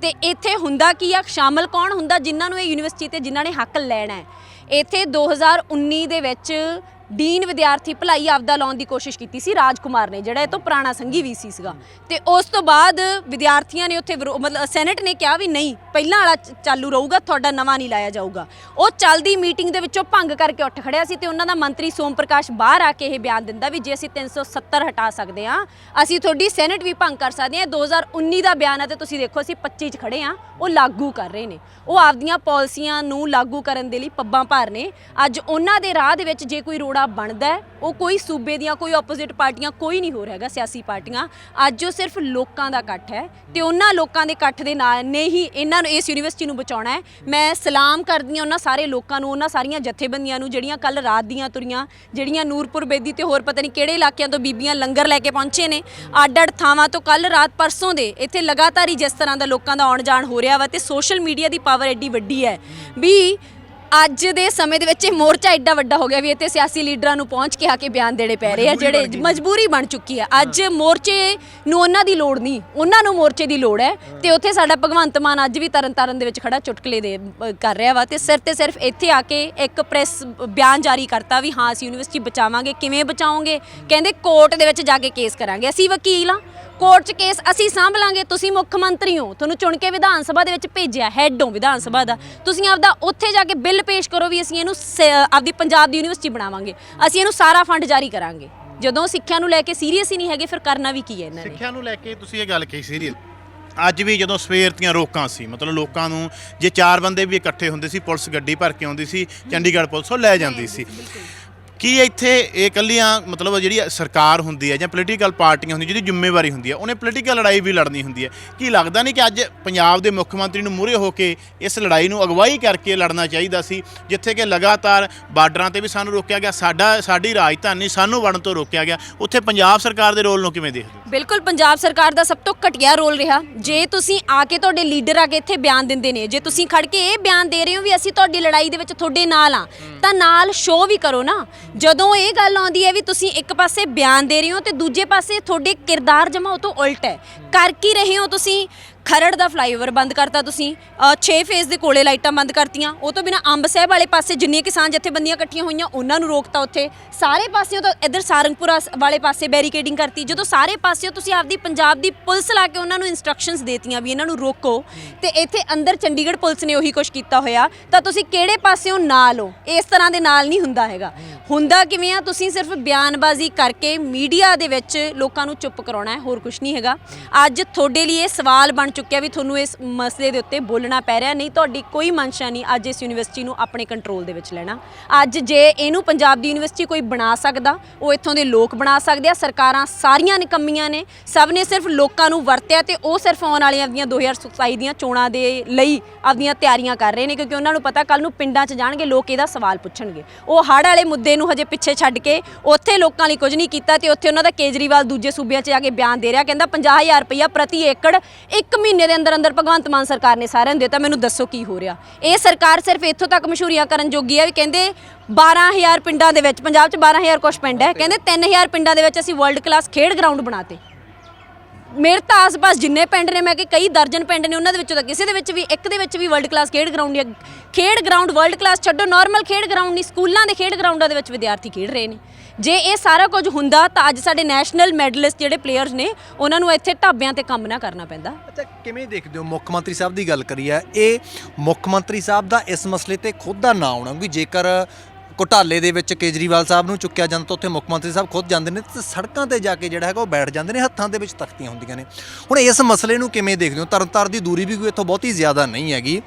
ਤੇ ਇੱਥੇ ਹੁੰਦਾ ਕੀ ਆ? ਸ਼ਾਮਲ ਕੌਣ ਹੁੰਦਾ? ਜਿਨ੍ਹਾਂ ਨੂੰ ਇਹ ਯੂਨੀਵਰਸਿਟੀ ਤੇ ਜਿਨ੍ਹਾਂ ਨੇ ਹੱਕ ਲੈਣਾ ਹੈ। ਇੱਥੇ 2019 ਦੇ ਵਿੱਚ ਡੀਨ ਵਿਦਿਆਰਥੀ ਭਲਾਈ ਆਪਦਾ ਲਾਉਣ ਦੀ ਕੋਸ਼ਿਸ਼ ਕੀਤੀ ਸੀ ਰਾਜਕੁਮਾਰ ਨੇ, ਜਿਹੜਾ ਇਹ ਤੋਂ ਪੁਰਾਣਾ ਸੰਘੀ ਵੀਸੀ ਸੀਗਾ। ਤੇ ਉਸ ਤੋਂ ਬਾਅਦ ਵਿਦਿਆਰਥੀਆਂ ਨੇ ਉੱਥੇ ਵਿਰੋ- ਮਤਲਬ ਸੈਨੇਟ ਨੇ ਕਿਹਾ ਵੀ ਨਹੀਂ, ਪਹਿਲਾਂ ਵਾਲਾ ਚ- ਚਾਲੂ ਰਹੂਗਾ, ਤੁਹਾਡਾ ਨਵਾਂ ਨਹੀਂ ਲਾਇਆ ਜਾਊਗਾ। ਉਹ ਚੱਲਦੀ ਮੀਟਿੰਗ ਦੇ ਵਿੱਚੋਂ ਭੰਗ ਕਰਕੇ ਉੱਠ ਖੜਿਆ ਸੀ ਤੇ ਉਹਨਾਂ ਦਾ ਮੰਤਰੀ ਸੋਮ ਪ੍ਰਕਾਸ਼ ਬਾਹਰ ਆ ਕੇ ਇਹ ਬਿਆਨ ਦਿੰਦਾ ਵੀ ਜੇ ਅਸੀਂ 370 ਹਟਾ ਸਕਦੇ ਹਾਂ, ਅਸੀਂ ਤੁਹਾਡੀ ਸੈਨੇਟ ਵੀ ਭੰਗ ਕਰ ਸਕਦੇ ਹਾਂ। ਇਹ 2019 ਦਾ ਬਿਆਨ ਹੈ ਤੇ ਤੁਸੀਂ ਦੇਖੋ ਅਸੀਂ 25 ਚ ਖੜੇ ਹਾਂ, ਉਹ ਲਾਗੂ ਕਰ ਰਹੇ ਨੇ। ਉਹ ਆਪਦੀਆਂ ਪਾਲਿਸੀਆਂ ਨੂੰ ਲਾਗੂ ਕਰਨ ਦੇ ਲਈ ਪੱਬਾਂ ਭਾਰ ਨੇ। ਅੱਜ ਉਹਨਾਂ ਦੇ ਰਾਹ ਦੇ ਵਿੱਚ ਜੇ ਕੋਈ ਰੋੜਾ ਬਣਦਾ ਹੈ, ਉਹ ਕੋਈ ਸੂਬੇ ਦੀਆਂ ਕੋਈ ਆਪੋਜ਼ਿਟ ਪਾਰਟੀਆਂ ਕੋਈ ਨਹੀਂ ਹੋਰ ਹੈਗਾ ਸਿਆਸੀ ਪਾਰਟੀਆਂ। ਅੱਜ ਉਹ ਸਿਰਫ ਲੋਕਾਂ ਦਾ ਇਕੱਠ ਹੈ ਤੇ ਉਹਨਾਂ ਲੋਕਾਂ ਦੇ ਇਕੱਠ ਦੇ ਨਾਲ ਨੇ ਹੀ ਇਹਨਾਂ ਨੂੰ ਇਸ ਯੂਨੀਵਰਸਿਟੀ ਨੂੰ ਬਚਾਉਣਾ ਹੈ। ਮੈਂ ਸਲਾਮ ਕਰਦੀ ਹਾਂ ਉਹਨਾਂ ਸਾਰੇ ਲੋਕਾਂ ਨੂੰ ਉਹਨਾਂ ਸਾਰੀਆਂ ਜਥੇਬੰਦੀਆਂ ਨੂੰ ਜਿਹੜੀਆਂ ਕੱਲ ਰਾਤ ਦੀਆਂ ਤੁਰੀਆਂ ਜਿਹੜੀਆਂ ਨੂਰਪੁਰ ਬੇਦੀ ਤੇ ਹੋਰ ਪਤਾ ਨਹੀਂ ਕਿਹੜੇ ਇਲਾਕਿਆਂ ਤੋਂ ਬੀਬੀਆਂ ਲੰਗਰ ਲੈ ਕੇ ਪਹੁੰਚੇ ਨੇ। ਅੱਡ ਅੱਡ ਥਾਵਾਂ ਤੋਂ ਕੱਲ ਰਾਤ ਪਰਸੋਂ ਦੇ ਇੱਥੇ ਲਗਾਤਾਰ ਹੀ ਜਿਸ ਤਰ੍ਹਾਂ ਦਾ ਲੋਕਾਂ ਦਾ ਆਉਣ ਜਾਣ ਹੋ ਰਿਹਾ ਵਾ ਤੇ ਸੋਸ਼ਲ ਮੀਡੀਆ ਦੀ ਪਾਵਰ ਐਡੀ ਵੱਡੀ ਹੈ। ਵੀ ਅੱਜ ਦੇ ਸਮੇਂ ਦੇ ਵਿੱਚ ਇਹ ਮੋਰਚਾ ਐਡਾ ਵੱਡਾ ਹੋ ਗਿਆ ਵੀ ਇੱਥੇ ਸਿਆਸੀ ਲੀਡਰਾਂ ਨੂੰ ਪਹੁੰਚ ਕੇ ਆ ਕੇ ਬਿਆਨ ਦੇਣੇ ਪੈ ਰਹੇ ਆ ਜਿਹੜੇ ਮਜਬੂਰੀ ਬਣ ਚੁੱਕੀ ਹੈ ਅੱਜ ਮੋਰਚੇ ਨੂੰ ਉਹਨਾਂ ਦੀ ਲੋੜ ਨਹੀਂ ਉਹਨਾਂ ਨੂੰ ਮੋਰਚੇ ਦੀ ਲੋੜ ਹੈ ਤੇ ਉੱਥੇ ਸਾਡਾ ਭਗਵੰਤ ਮਾਨ ਅੱਜ ਵੀ ਤਰਨਤਾਰਨ ਦੇ ਵਿੱਚ ਖੜਾ ਚੁਟਕਲੇ ਦੇ ਅ, ਕਰ ਰਿਹਾ ਵਾ ਤੇ ਸਿਰ ਤੇ ਸਿਰਫ ਇੱਥੇ ਆ ਕੇ ਇੱਕ ਪ੍ਰੈਸ ਬਿਆਨ ਜਾਰੀ ਕਰਤਾ ਵੀ ਹਾਂ ਅਸੀਂ ਯੂਨੀਵਰਸਿਟੀ ਬਚਾਵਾਂਗੇ ਕਿਵੇਂ ਬਚਾਓਗੇ? ਕਹਿੰਦੇ ਕੋਰਟ ਦੇ ਵਿੱਚ ਜਾ ਕੇ ਕੇਸ ਕਰਾਂਗੇ। ਅਸੀਂ ਵਕੀਲ ਆ ਕੋਰਟ 'ਚ ਕੇਸ ਅਸੀਂ ਸਾਂਭ ਲਾਂਗੇ ਤੁਸੀਂ ਮੁੱਖ ਮੰਤਰੀ ਹੋ। ਤੁਹਾਨੂੰ ਚੁਣ ਕੇ ਵਿਧਾਨ ਸਭਾ ਦੇ ਵਿੱਚ ਭੇਜਿਆ ਹੈਡ ਹੋ ਵਿਧਾਨ ਸਭਾ ਦਾ। ਤੁਸੀਂ ਆਪਦਾ ਉੱਥੇ ਜਾ ਕੇ ਬਿੱਲ ਪੇਸ਼ ਕਰੋ ਵੀ ਅਸੀਂ ਇਹਨੂੰ ਸ- ਆਪਦੀ ਪੰਜਾਬ ਦੀ ਯੂਨੀਵਰਸਿਟੀ ਬਣਾਵਾਂਗੇ। ਅਸੀਂ ਇਹਨੂੰ ਸਾਰਾ ਫੰਡ ਜਾਰੀ ਕਰਾਂਗੇ। ਜਦੋਂ ਸਿੱਖਿਆ ਨੂੰ ਲੈ ਕੇ ਸੀਰੀਅਸ ਹੀ ਨਹੀਂ ਹੈਗੇ, ਫਿਰ ਕਰਨਾ ਵੀ ਕੀ ਹੈ ਇਹਨਾਂ ਨੇ? ਸਿੱਖਿਆ ਨੂੰ ਲੈ ਕੇ ਤੁਸੀਂ ਇਹ ਗੱਲ ਕਹੀ ਸੀਰੀਅਸ ਅੱਜ ਵੀ ਜਦੋਂ ਸਵੇਰ ਦੀਆਂ ਰੋਕਾਂ ਸੀ, ਮਤਲਬ ਲੋਕਾਂ ਨੂੰ ਜੇ ਚਾਰ ਬੰਦੇ ਵੀ ਇਕੱਠੇ ਹੁੰਦੇ ਸੀ, ਪੁਲਿਸ ਗੱਡੀ ਭਰ ਕੇ ਆਉਂਦੀ ਸੀ, ਚੰਡੀਗੜ੍ਹ ਪੁਲਿਸ ਉਹ ਲੈ ਜਾਂਦੀ ਸੀ। ਕੀ ਇੱਥੇ ਇਹ ਕੱਲੀਆਂ ਮਤਲਬ ਜਿਹੜੀ ਸਰਕਾਰ ਹੁੰਦੀ ਹੈ ਜਾਂ ਪੋਲੀਟੀਕਲ ਪਾਰਟੀਆਂ ਹੁੰਦੀਆਂ, ਜਿਹਦੀ ਜ਼ਿੰਮੇਵਾਰੀ ਹੁੰਦੀ ਹੈ, ਉਹਨੇ ਪੋਲੀਟੀਕਲ ਲੜਾਈ ਵੀ ਲੜਨੀ ਹੁੰਦੀ ਹੈ। ਕੀ ਲੱਗਦਾ ਨਹੀਂ ਕਿ ਅੱਜ ਪੰਜਾਬ ਦੇ ਮੁੱਖ ਮੰਤਰੀ ਨੂੰ ਮੂਹਰੇ ਹੋ ਕੇ ਇਸ ਲੜਾਈ ਨੂੰ ਅਗਵਾਈ ਕਰਕੇ ਲੜਨਾ ਚਾਹੀਦਾ ਸੀ, ਜਿੱਥੇ ਕਿ ਲਗਾਤਾਰ ਬਾਰਡਰਾਂ ਤੇ ਵੀ ਸਾਨੂੰ ਰੋਕਿਆ ਗਿਆ, ਸਾਡਾ, ਸਾਡੀ ਰਾਜਧਾਨੀ ਸਾਨੂੰ ਵੜਨ ਤੋਂ ਰੋਕਿਆ ਗਿਆ, ਉੱਥੇ ਪੰਜਾਬ ਸਰਕਾਰ ਦੇ ਰੋਲ ਨੂੰ ਕਿਵੇਂ ਦੇਖਦੇ ਹੋ? ਬਿਲਕੁਲ, ਪੰਜਾਬ ਸਰਕਾਰ ਦਾ ਸਭ ਤੋਂ ਘਟੀਆ ਰੋਲ ਰਿਹਾ। ਜੇ ਤੁਸੀਂ ਆ ਕੇ ਤੁਹਾਡੇ ਲੀਡਰ ਆ ਕੇ ਇੱਥੇ ਬਿਆਨ ਦਿੰਦੇ ਨੇ, ਜੇ ਤੁਸੀਂ ਖੜ ਕੇ ਇਹ ਬਿਆਨ ਦੇ ਰਹੇ ਹੋ ਵੀ ਅਸੀਂ ਤੁਹਾਡੀ ਲੜਾਈ ਦੇ ਵਿੱਚ ਤੁਹਾਡੇ ਨਾਲ ਆ ਤਾਂ ਨਾਲ ਸ਼ੋਅ ਵੀ ਕਰੋ ਨਾ। ਜਦੋਂ ਇਹ ਗੱਲ ਆਉਂਦੀ ਹੈ ਵੀ ਤੁਸੀਂ ਇੱਕ ਪਾਸੇ ਬਿਆਨ ਦੇ ਰਹੇ ਹੋ ਤੇ ਦੂਜੇ ਪਾਸੇ ਤੁਹਾਡੇ ਕਿਰਦਾਰ ਜਮਾ ਉਹ ਤੋਂ ਉਲਟ ਹੈ। ਕਰ ਕੀ ਰਹੇ ਹੋ ਤੁਸੀਂ? ਖਰੜ ਦਾ ਫਲਾਈਓਵਰ ਬੰਦ ਕਰਤਾ ਤੁਸੀਂ। 6 ਫੇਜ਼ ਦੇ ਕੋਲੇ ਲਾਈਟਾਂ ਬੰਦ ਕਰਤੀਆਂ। ਉਹ ਤੋਂ ਬਿਨਾ ਅੰਬ ਸਾਹਿਬ ਵਾਲੇ ਪਾਸੇ ਜਿੰਨੀਆਂ ਕਿਸਾਨ ਜਥੇਬੰਦੀਆਂ ਇਕੱਠੀਆਂ ਹੋਈਆਂ, ਉਹਨਾਂ ਨੂੰ ਰੋਕਤਾ ਉੱਥੇ। ਸਾਰੇ ਪਾਸਿਓਂ ਤਾਂ ਇੱਧਰ ਸਾਰੰਗਪੁਰਾ ਸ- ਵਾਲੇ ਪਾਸੇ ਬੈਰੀਕੇਡਿੰਗ ਕਰਤੀ। ਜਦੋਂ ਸਾਰੇ ਪਾਸਿਓਂ ਤੁਸੀਂ ਆਪਦੀ ਪੰਜਾਬ ਦੀ ਪੁਲਿਸ ਲਾ ਕੇ ਉਹਨਾਂ ਨੂੰ ਇਨਸਟਰਕਸ਼ਨਸ ਦੇਤੀਆਂ ਵੀ ਇਹਨਾਂ ਨੂੰ ਰੋਕੋ, ਤੇ ਇੱਥੇ ਅੰਦਰ ਚੰਡੀਗੜ੍ਹ ਪੁਲਿਸ ਨੇ ਉਹੀ ਕੁਝ ਕੀਤਾ ਹੋਇਆ, ਤਾਂ ਤੁਸੀਂ ਕਿਹੜੇ ਪਾਸਿਓਂ ਨਾਲ ਹੋ? ਇਸ ਤਰ੍ਹਾਂ ਦੇ ਨਾਲ ਨਹੀਂ ਹੁੰਦਾ ਹੈਗਾ। ਹੁੰਦਾ ਕਿਵੇਂ ਆ? ਤੁਸੀਂ ਸਿਰਫ ਬਿਆਨਬਾਜ਼ੀ ਕਰਕੇ ਮੀਡੀਆ ਦੇ ਵਿੱਚ ਲੋਕਾਂ ਨੂੰ ਚੁੱਪ ਕਰਾਉਣਾ ਹੈ, ਹੋਰ ਕੁਝ ਨਹੀਂ ਹੈਗਾ। ਅੱਜ ਤੁਹਾਡੇ ਲਈ ਇਹ ਸਵਾਲ ਬਣ ਚੁੱਕਿਆ ਵੀ ਤੁਹਾਨੂੰ ਇਸ ਮਸਲੇ ਦੇ ਉੱਤੇ ਬੋਲਣਾ ਪੈ ਰਿਹਾ। ਨਹੀਂ, ਤੁਹਾਡੀ ਕੋਈ ਮਨਸ਼ਾ ਨਹੀਂ ਅੱਜ ਇਸ ਯੂਨੀਵਰਸਿਟੀ ਨੂੰ ਆਪਣੇ ਕੰਟਰੋਲ ਦੇ ਵਿੱਚ ਲੈਣਾ। ਅੱਜ ਜੇ ਇਹਨੂੰ ਪੰਜਾਬ ਦੀ ਯੂਨੀਵਰਸਿਟੀ ਕੋਈ ਬਣਾ ਸਕਦਾ, ਉਹ ਇੱਥੋਂ ਦੇ ਲੋਕ ਬਣਾ ਸਕਦੇ ਆ। ਸਰਕਾਰਾਂ ਸਾਰੀਆਂ ਨਿਕੰਮੀਆਂ ਨੇ। ਸਭ ਨੇ ਸਿਰਫ ਲੋਕਾਂ ਨੂੰ ਵਰਤਿਆ ਤੇ ਉਹ ਸਿਰਫ ਆਉਣ ਵਾਲੀਆਂ ਆਪਣੀਆਂ 2027 ਦੀਆਂ ਚੋਣਾਂ ਦੇ ਲਈ ਆਪਣੀਆਂ ਤਿਆਰੀਆਂ ਕਰ ਰਹੇ ਨੇ, ਕਿਉਂਕਿ ਉਹਨਾਂ ਨੂੰ ਪਤਾ ਕੱਲ ਨੂੰ ਪਿੰਡਾਂ 'ਚ ਜਾਣਗੇ, ਲੋਕ ਇਹਦਾ ਸਵਾਲ ਪੁੱਛਣਗੇ। ਉਹ ਹੜ੍ਹ ਵਾਲੇ ਮੁੱਦੇ ਨੂੰ ਹਜੇ ਪਿੱਛੇ ਛੱਡ ਕੇ ਉੱਥੇ ਲੋਕਾਂ ਲਈ ਕੁਝ ਨਹੀਂ ਕੀਤਾ ਤੇ ਉੱਥੇ ਉਹਨਾਂ ਦਾ ਕੇਜਰੀਵਾਲ ਦੂਜੇ ਸੂਬਿਆਂ 'ਚ ਜਾ ਕੇ ਬਿਆਨ ਦੇ ਰਿਹਾ, ਕਹਿੰਦਾ 50000 ਰੁਪਇਆ ਪ੍ਰਤੀ ਏਕੜ, ਇੱਕ ਮਹੀਨੇ ਦੇ ਅੰਦਰ ਅੰਦਰ ਭਗਵੰਤ ਮਾਨ ਸਰਕਾਰ ਨੇ ਸਾਰਿਆਂ ਨੂੰ ਦਿੱਤਾ, ਮੈਨੂੰ ਦੱਸੋ ਕੀ ਹੋ ਰਿਹਾ? ਇਹ ਸਰਕਾਰ ਸਿਰਫ ਇੱਥੋਂ ਤੱਕ ਮਸ਼ਹੂਰੀਆਂ ਕਰਨ ਜੋਗੀ ਹੈ ਵੀ ਕਹਿੰਦੇ 12000 ਪਿੰਡਾਂ ਦੇ ਵਿੱਚ, ਪੰਜਾਬ 'ਚ 12000 ਕੁਛ ਪਿੰਡ ਹੈ, ਕਹਿੰਦੇ 3000 ਪਿੰਡਾਂ ਦੇ ਵਿੱਚ ਅਸੀਂ ਵਰਲਡ ਕਲਾਸ ਖੇਡ ਗਰਾਊਂਡ ਬਣਾਤੇ। ਮੇਰੇ ਤਾਂ ਆਸ-ਪਾਸ ਜਿੰਨੇ ਪਿੰਡ ਨੇ, ਮੈਂ ਕਿ ਕਈ ਦਰਜਨ ਪਿੰਡ ਨੇ ਉਹਨਾਂ ਦੇ ਵਿੱਚੋਂ ਤਾਂ ਕਿਸੇ ਦੇ ਵਿੱਚ ਵੀ, ਇੱਕ ਦੇ ਵਿੱਚ ਵੀ ਵਰਲਡ ਕਲਾਸ ਖੇਡ ਗਰਾਊਂਡ ਜਾਂ ਖੇਡ ਗਰਾਊਂਡ ਵਰਲਡ ਕਲਾਸ ਛੱਡੋ ਨਾਰਮਲ ਖੇਡ ਗਰਾਊਂਡ ਨਹੀਂ, ਸਕੂਲਾਂ ਦੇ ਖੇਡ ਗਰਾਊਂਡਾਂ ਦੇ ਵਿੱਚ ਵਿਦਿਆਰਥੀ ਖੇਡ ਰਹੇ ਨੇ। ਜੇ ਇਹ ਸਾਰਾ ਕੁਝ ਹੁੰਦਾ ਤਾਂ ਅੱਜ ਸਾਡੇ ਨੈਸ਼ਨਲ ਮੈਡਲਿਸਟ ਜਿਹੜੇ ਪਲੇਅਰਸ ਨੇ, ਉਹਨਾਂ ਨੂੰ ਇੱਥੇ ਢਾਬਿਆਂ ਤੇ ਕੰਮ ਨਾ ਕਰਨਾ ਪੈਂਦਾ। ਅੱਛਾ, ਕਿਵੇਂ ਦੇਖਦੇ ਹੋ ਮੁੱਖ ਮੰਤਰੀ ਸਾਹਿਬ ਦੀ ਗੱਲ ਕਰੀਏ, ਇਹ ਮੁੱਖ ਮੰਤਰੀ ਸਾਹਿਬ ਦਾ ਇਸ ਮਸਲੇ ਤੇ ਖੁਦ ਦਾ ਨਾਂ ਆਉਣਾ ਕਿ ਜੇਕਰ ਘੁਟਾਲੇ ਦੇ ਵਿੱਚ ਕੇਜਰੀਵਾਲ ਸਾਹਿਬ ਨੂੰ ਚੁੱਕਿਆ ਜਾਂਦਾ ਤਾਂ ਉੱਥੇ ਮੁੱਖ ਮੰਤਰੀ ਸਾਹਿਬ ਖੁਦ ਜਾਂਦੇ ਨੇ ਤੇ ਸੜਕਾਂ ਤੇ ਜਾ ਕੇ ਜਿਹੜਾ ਹੈਗਾ ਉਹ ਬੈਠ ਜਾਂਦੇ ਨੇ, ਹੱਥਾਂ ਦੇ ਵਿੱਚ ਤਖਤੀਆਂ ਹੁੰਦੀਆਂ ਨੇ। ਹੁਣ ਇਸ ਮਸਲੇ ਨੂੰ ਕਿਵੇਂ ਦੇਖਦੇ ਹੋ? ਤਰਨਤਾਰ ਦੀ ਦੂਰੀ ਵੀ ਕੋਈ ਇੱਥੋਂ ਬਹੁਤੀ ਜ਼ਿਆਦਾ ਨਹੀਂ ਹੈਗੀ।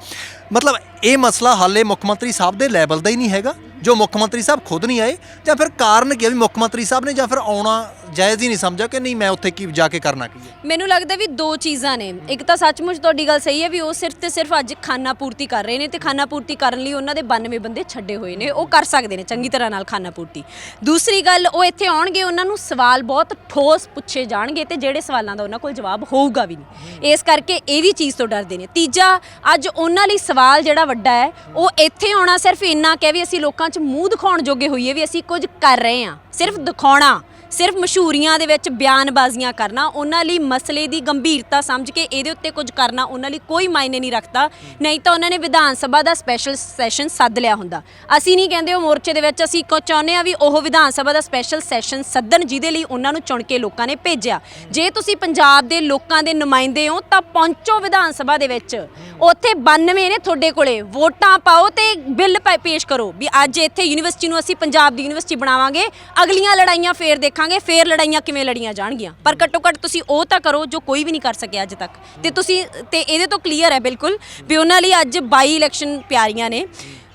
ਮਤਲਬ ਇਹ ਮਸਲਾ ਹਾਲੇ ਮੁੱਖ ਮੰਤਰੀ ਸਾਹਿਬ ਦੇ ਲੈਵਲ ਦਾ ਹੀ ਨਹੀਂ ਹੈਗਾ। ਜੋ ਮੁੱਖ ਮੰਤਰੀ ਸਾਹਿਬ ਖੁਦ ਨਹੀਂ ਆਏ ਜਾਂ ਫਿਰ ਕਾਰਨ ਕੀ ਹੈ ਵੀ ਮੁੱਖ ਮੰਤਰੀ ਸਾਹਿਬ ਨੇ ਜਾਂ ਫਿਰ ਆਉਣਾ ਜਾਇਜ਼ ਹੀ ਨਹੀਂ ਸਮਝਿਆ ਕਿ ਨਹੀਂ ਮੈਂ ਉੱਥੇ ਕੀ ਜਾ ਕੇ ਕਰਨਾ ਕੀ ਹੈ? ਮੈਨੂੰ ਲੱਗਦਾ ਵੀ ਦੋ ਚੀਜ਼ਾਂ ਨੇ। ਇੱਕ ਤਾਂ ਸੱਚਮੁੱਚ ਤੁਹਾਡੀ ਗੱਲ ਸਹੀ ਹੈ ਵੀ ਉਹ ਸਿਰਫ ਤੇ ਸਿਰਫ ਅੱਜ ਖਾਨਾ ਪੂਰਤੀ ਕਰ ਰਹੇ ਨੇ ਤੇ ਖਾਨਾ ਪੂਰਤੀ ਕਰਨ ਲਈ ਉਹਨਾਂ ਦੇ 92 ਬੰਦੇ ਛੱਡੇ ਹੋਏ ਨੇ। ਉਹ ਕਰ ਸਕਦੇ ਨੇ ਚੰਗੀ ਤਰ੍ਹਾਂ ਨਾਲ ਖਾਨਾ ਪੂਰਤੀ। ਦੂਸਰੀ ਗੱਲ, ਉਹ ਇੱਥੇ ਆਉਣਗੇ, ਉਹਨਾਂ ਨੂੰ ਸਵਾਲ ਬਹੁਤ ਠੋਸ ਪੁੱਛੇ ਜਾਣਗੇ ਤੇ ਜਿਹੜੇ ਸਵਾਲਾਂ ਦਾ ਉਹਨਾਂ ਕੋਲ ਜਵਾਬ ਹੋਊਗਾ ਵੀ ਨਹੀਂ। ਇਸ ਕਰਕੇ ਇਹ ਵੀ ਚੀਜ਼ ਤੋਂ ਡਰਦੇ ਨੇ। ਤੀਜਾ, ਅੱਜ ਉਹਨਾਂ ਲਈ ਸਵਾਲ ਜਿਹੜਾ ਵੱਡਾ ਹੈ, ਉਹ ਇੱਥੇ ਆਉਣਾ ਸਿਰਫ ਇੰਨਾ ਕਹਿ ਵੀ ਅਸੀਂ ਲੋਕਾਂ 'ਚ ਮੂੰਹ ਦਿਖਾਉਣ ਜੋਗੇ ਹੋਈਏ ਵੀ ਅਸੀਂ ਕੁਝ ਕਰ ਰਹੇ ਹਾਂ। ਸਿਰਫ ਦਿਖਾਉਣਾ। ਸਿਰਫ ਮਸ਼ਹੂਰੀਆਂ ਦੇ ਵਿੱਚ ਬਿਆਨਬਾਜ਼ੀਆਂ ਕਰਨਾ, ਉਹਨਾਂ ਲਈ ਮਸਲੇ ਦੀ ਗੰਭੀਰਤਾ ਸਮਝ ਕੇ ਇਹਦੇ ਉੱਤੇ ਕੁਝ ਕਰਨਾ, ਉਹਨਾਂ ਲਈ ਕੋਈ ਮਾਇਨੇ ਨਹੀਂ ਰੱਖਦਾ। ਨਹੀਂ ਤਾਂ ਉਹਨਾਂ ਨੇ ਵਿਧਾਨ ਸਭਾ ਦਾ ਸਪੈਸ਼ਲ ਸੈਸ਼ਨ ਸੱਦ ਲਿਆ ਹੁੰਦਾ। ਅਸੀਂ ਨਹੀਂ ਕਹਿੰਦੇ ਉਹ ਮੋਰਚੇ ਦੇ ਵਿੱਚ ਅਸੀਂ ਕੋ ਚਾਹੁੰਦੇ ਆ ਵੀ ਉਹ ਵਿਧਾਨ ਸਭਾ ਦਾ ਸਪੈਸ਼ਲ ਸੈਸ਼ਨ ਸੱਦਣ, ਜਿਹਦੇ ਲਈ ਉਹਨਾਂ ਨੂੰ ਚੁਣ ਕੇ ਲੋਕਾਂ ਨੇ ਭੇਜਿਆ। ਜੇ ਤੁਸੀਂ ਪੰਜਾਬ ਦੇ ਲੋਕਾਂ ਦੇ ਨੁਮਾਇੰਦੇ ਹੋ, ਤਾਂ ਪਹੁੰਚੋ ਵਿਧਾਨ ਸਭਾ ਦੇ ਵਿੱਚ। ਉੱਥੇ 92 ਨੇ ਤੁਹਾਡੇ ਕੋਲੇ। ਵੋਟਾਂ ਪਾਓ ਤੇ ਬਿੱਲ ਪੇ- ਪੇਸ਼ ਕਰੋ ਵੀ ਅੱਜ ਇੱਥੇ ਯੂਨੀਵਰਸਿਟੀ ਨੂੰ ਅਸੀਂ ਪੰਜਾਬ ਦੀ ਯੂਨੀਵਰਸਿਟੀ ਬਣਾਵਾਂਗੇ। ਅਗਲੀਆਂ ਲੜਾਈਆਂ ਫੇਰ ਦੇਖਾਂਗੇ। ਫੇਰ ਲੜਾਈਆਂ ਕਿਵੇਂ ਲੜੀਆਂ ਜਾਣਗੀਆਂ। ਪਰ ਘੱਟੋ ਘੱਟ ਤੁਸੀਂ ਉਹ ਤਾਂ ਕਰੋ ਜੋ ਕੋਈ ਵੀ ਨਹੀਂ ਕਰ ਸਕਿਆ ਅੱਜ ਤੱਕ। ਤੇ ਤੁਸੀਂ ਤੇ ਇਹਦੇ ਤੋਂ ਕਲੀਅਰ ਹੈ ਬਿਲਕੁਲ ਵੀ ਉਹਨਾਂ ਲਈ ਅੱਜ ਬਾਈ ਇਲੈਕਸ਼ਨ ਪਿਆਰੀਆਂ ਨੇ।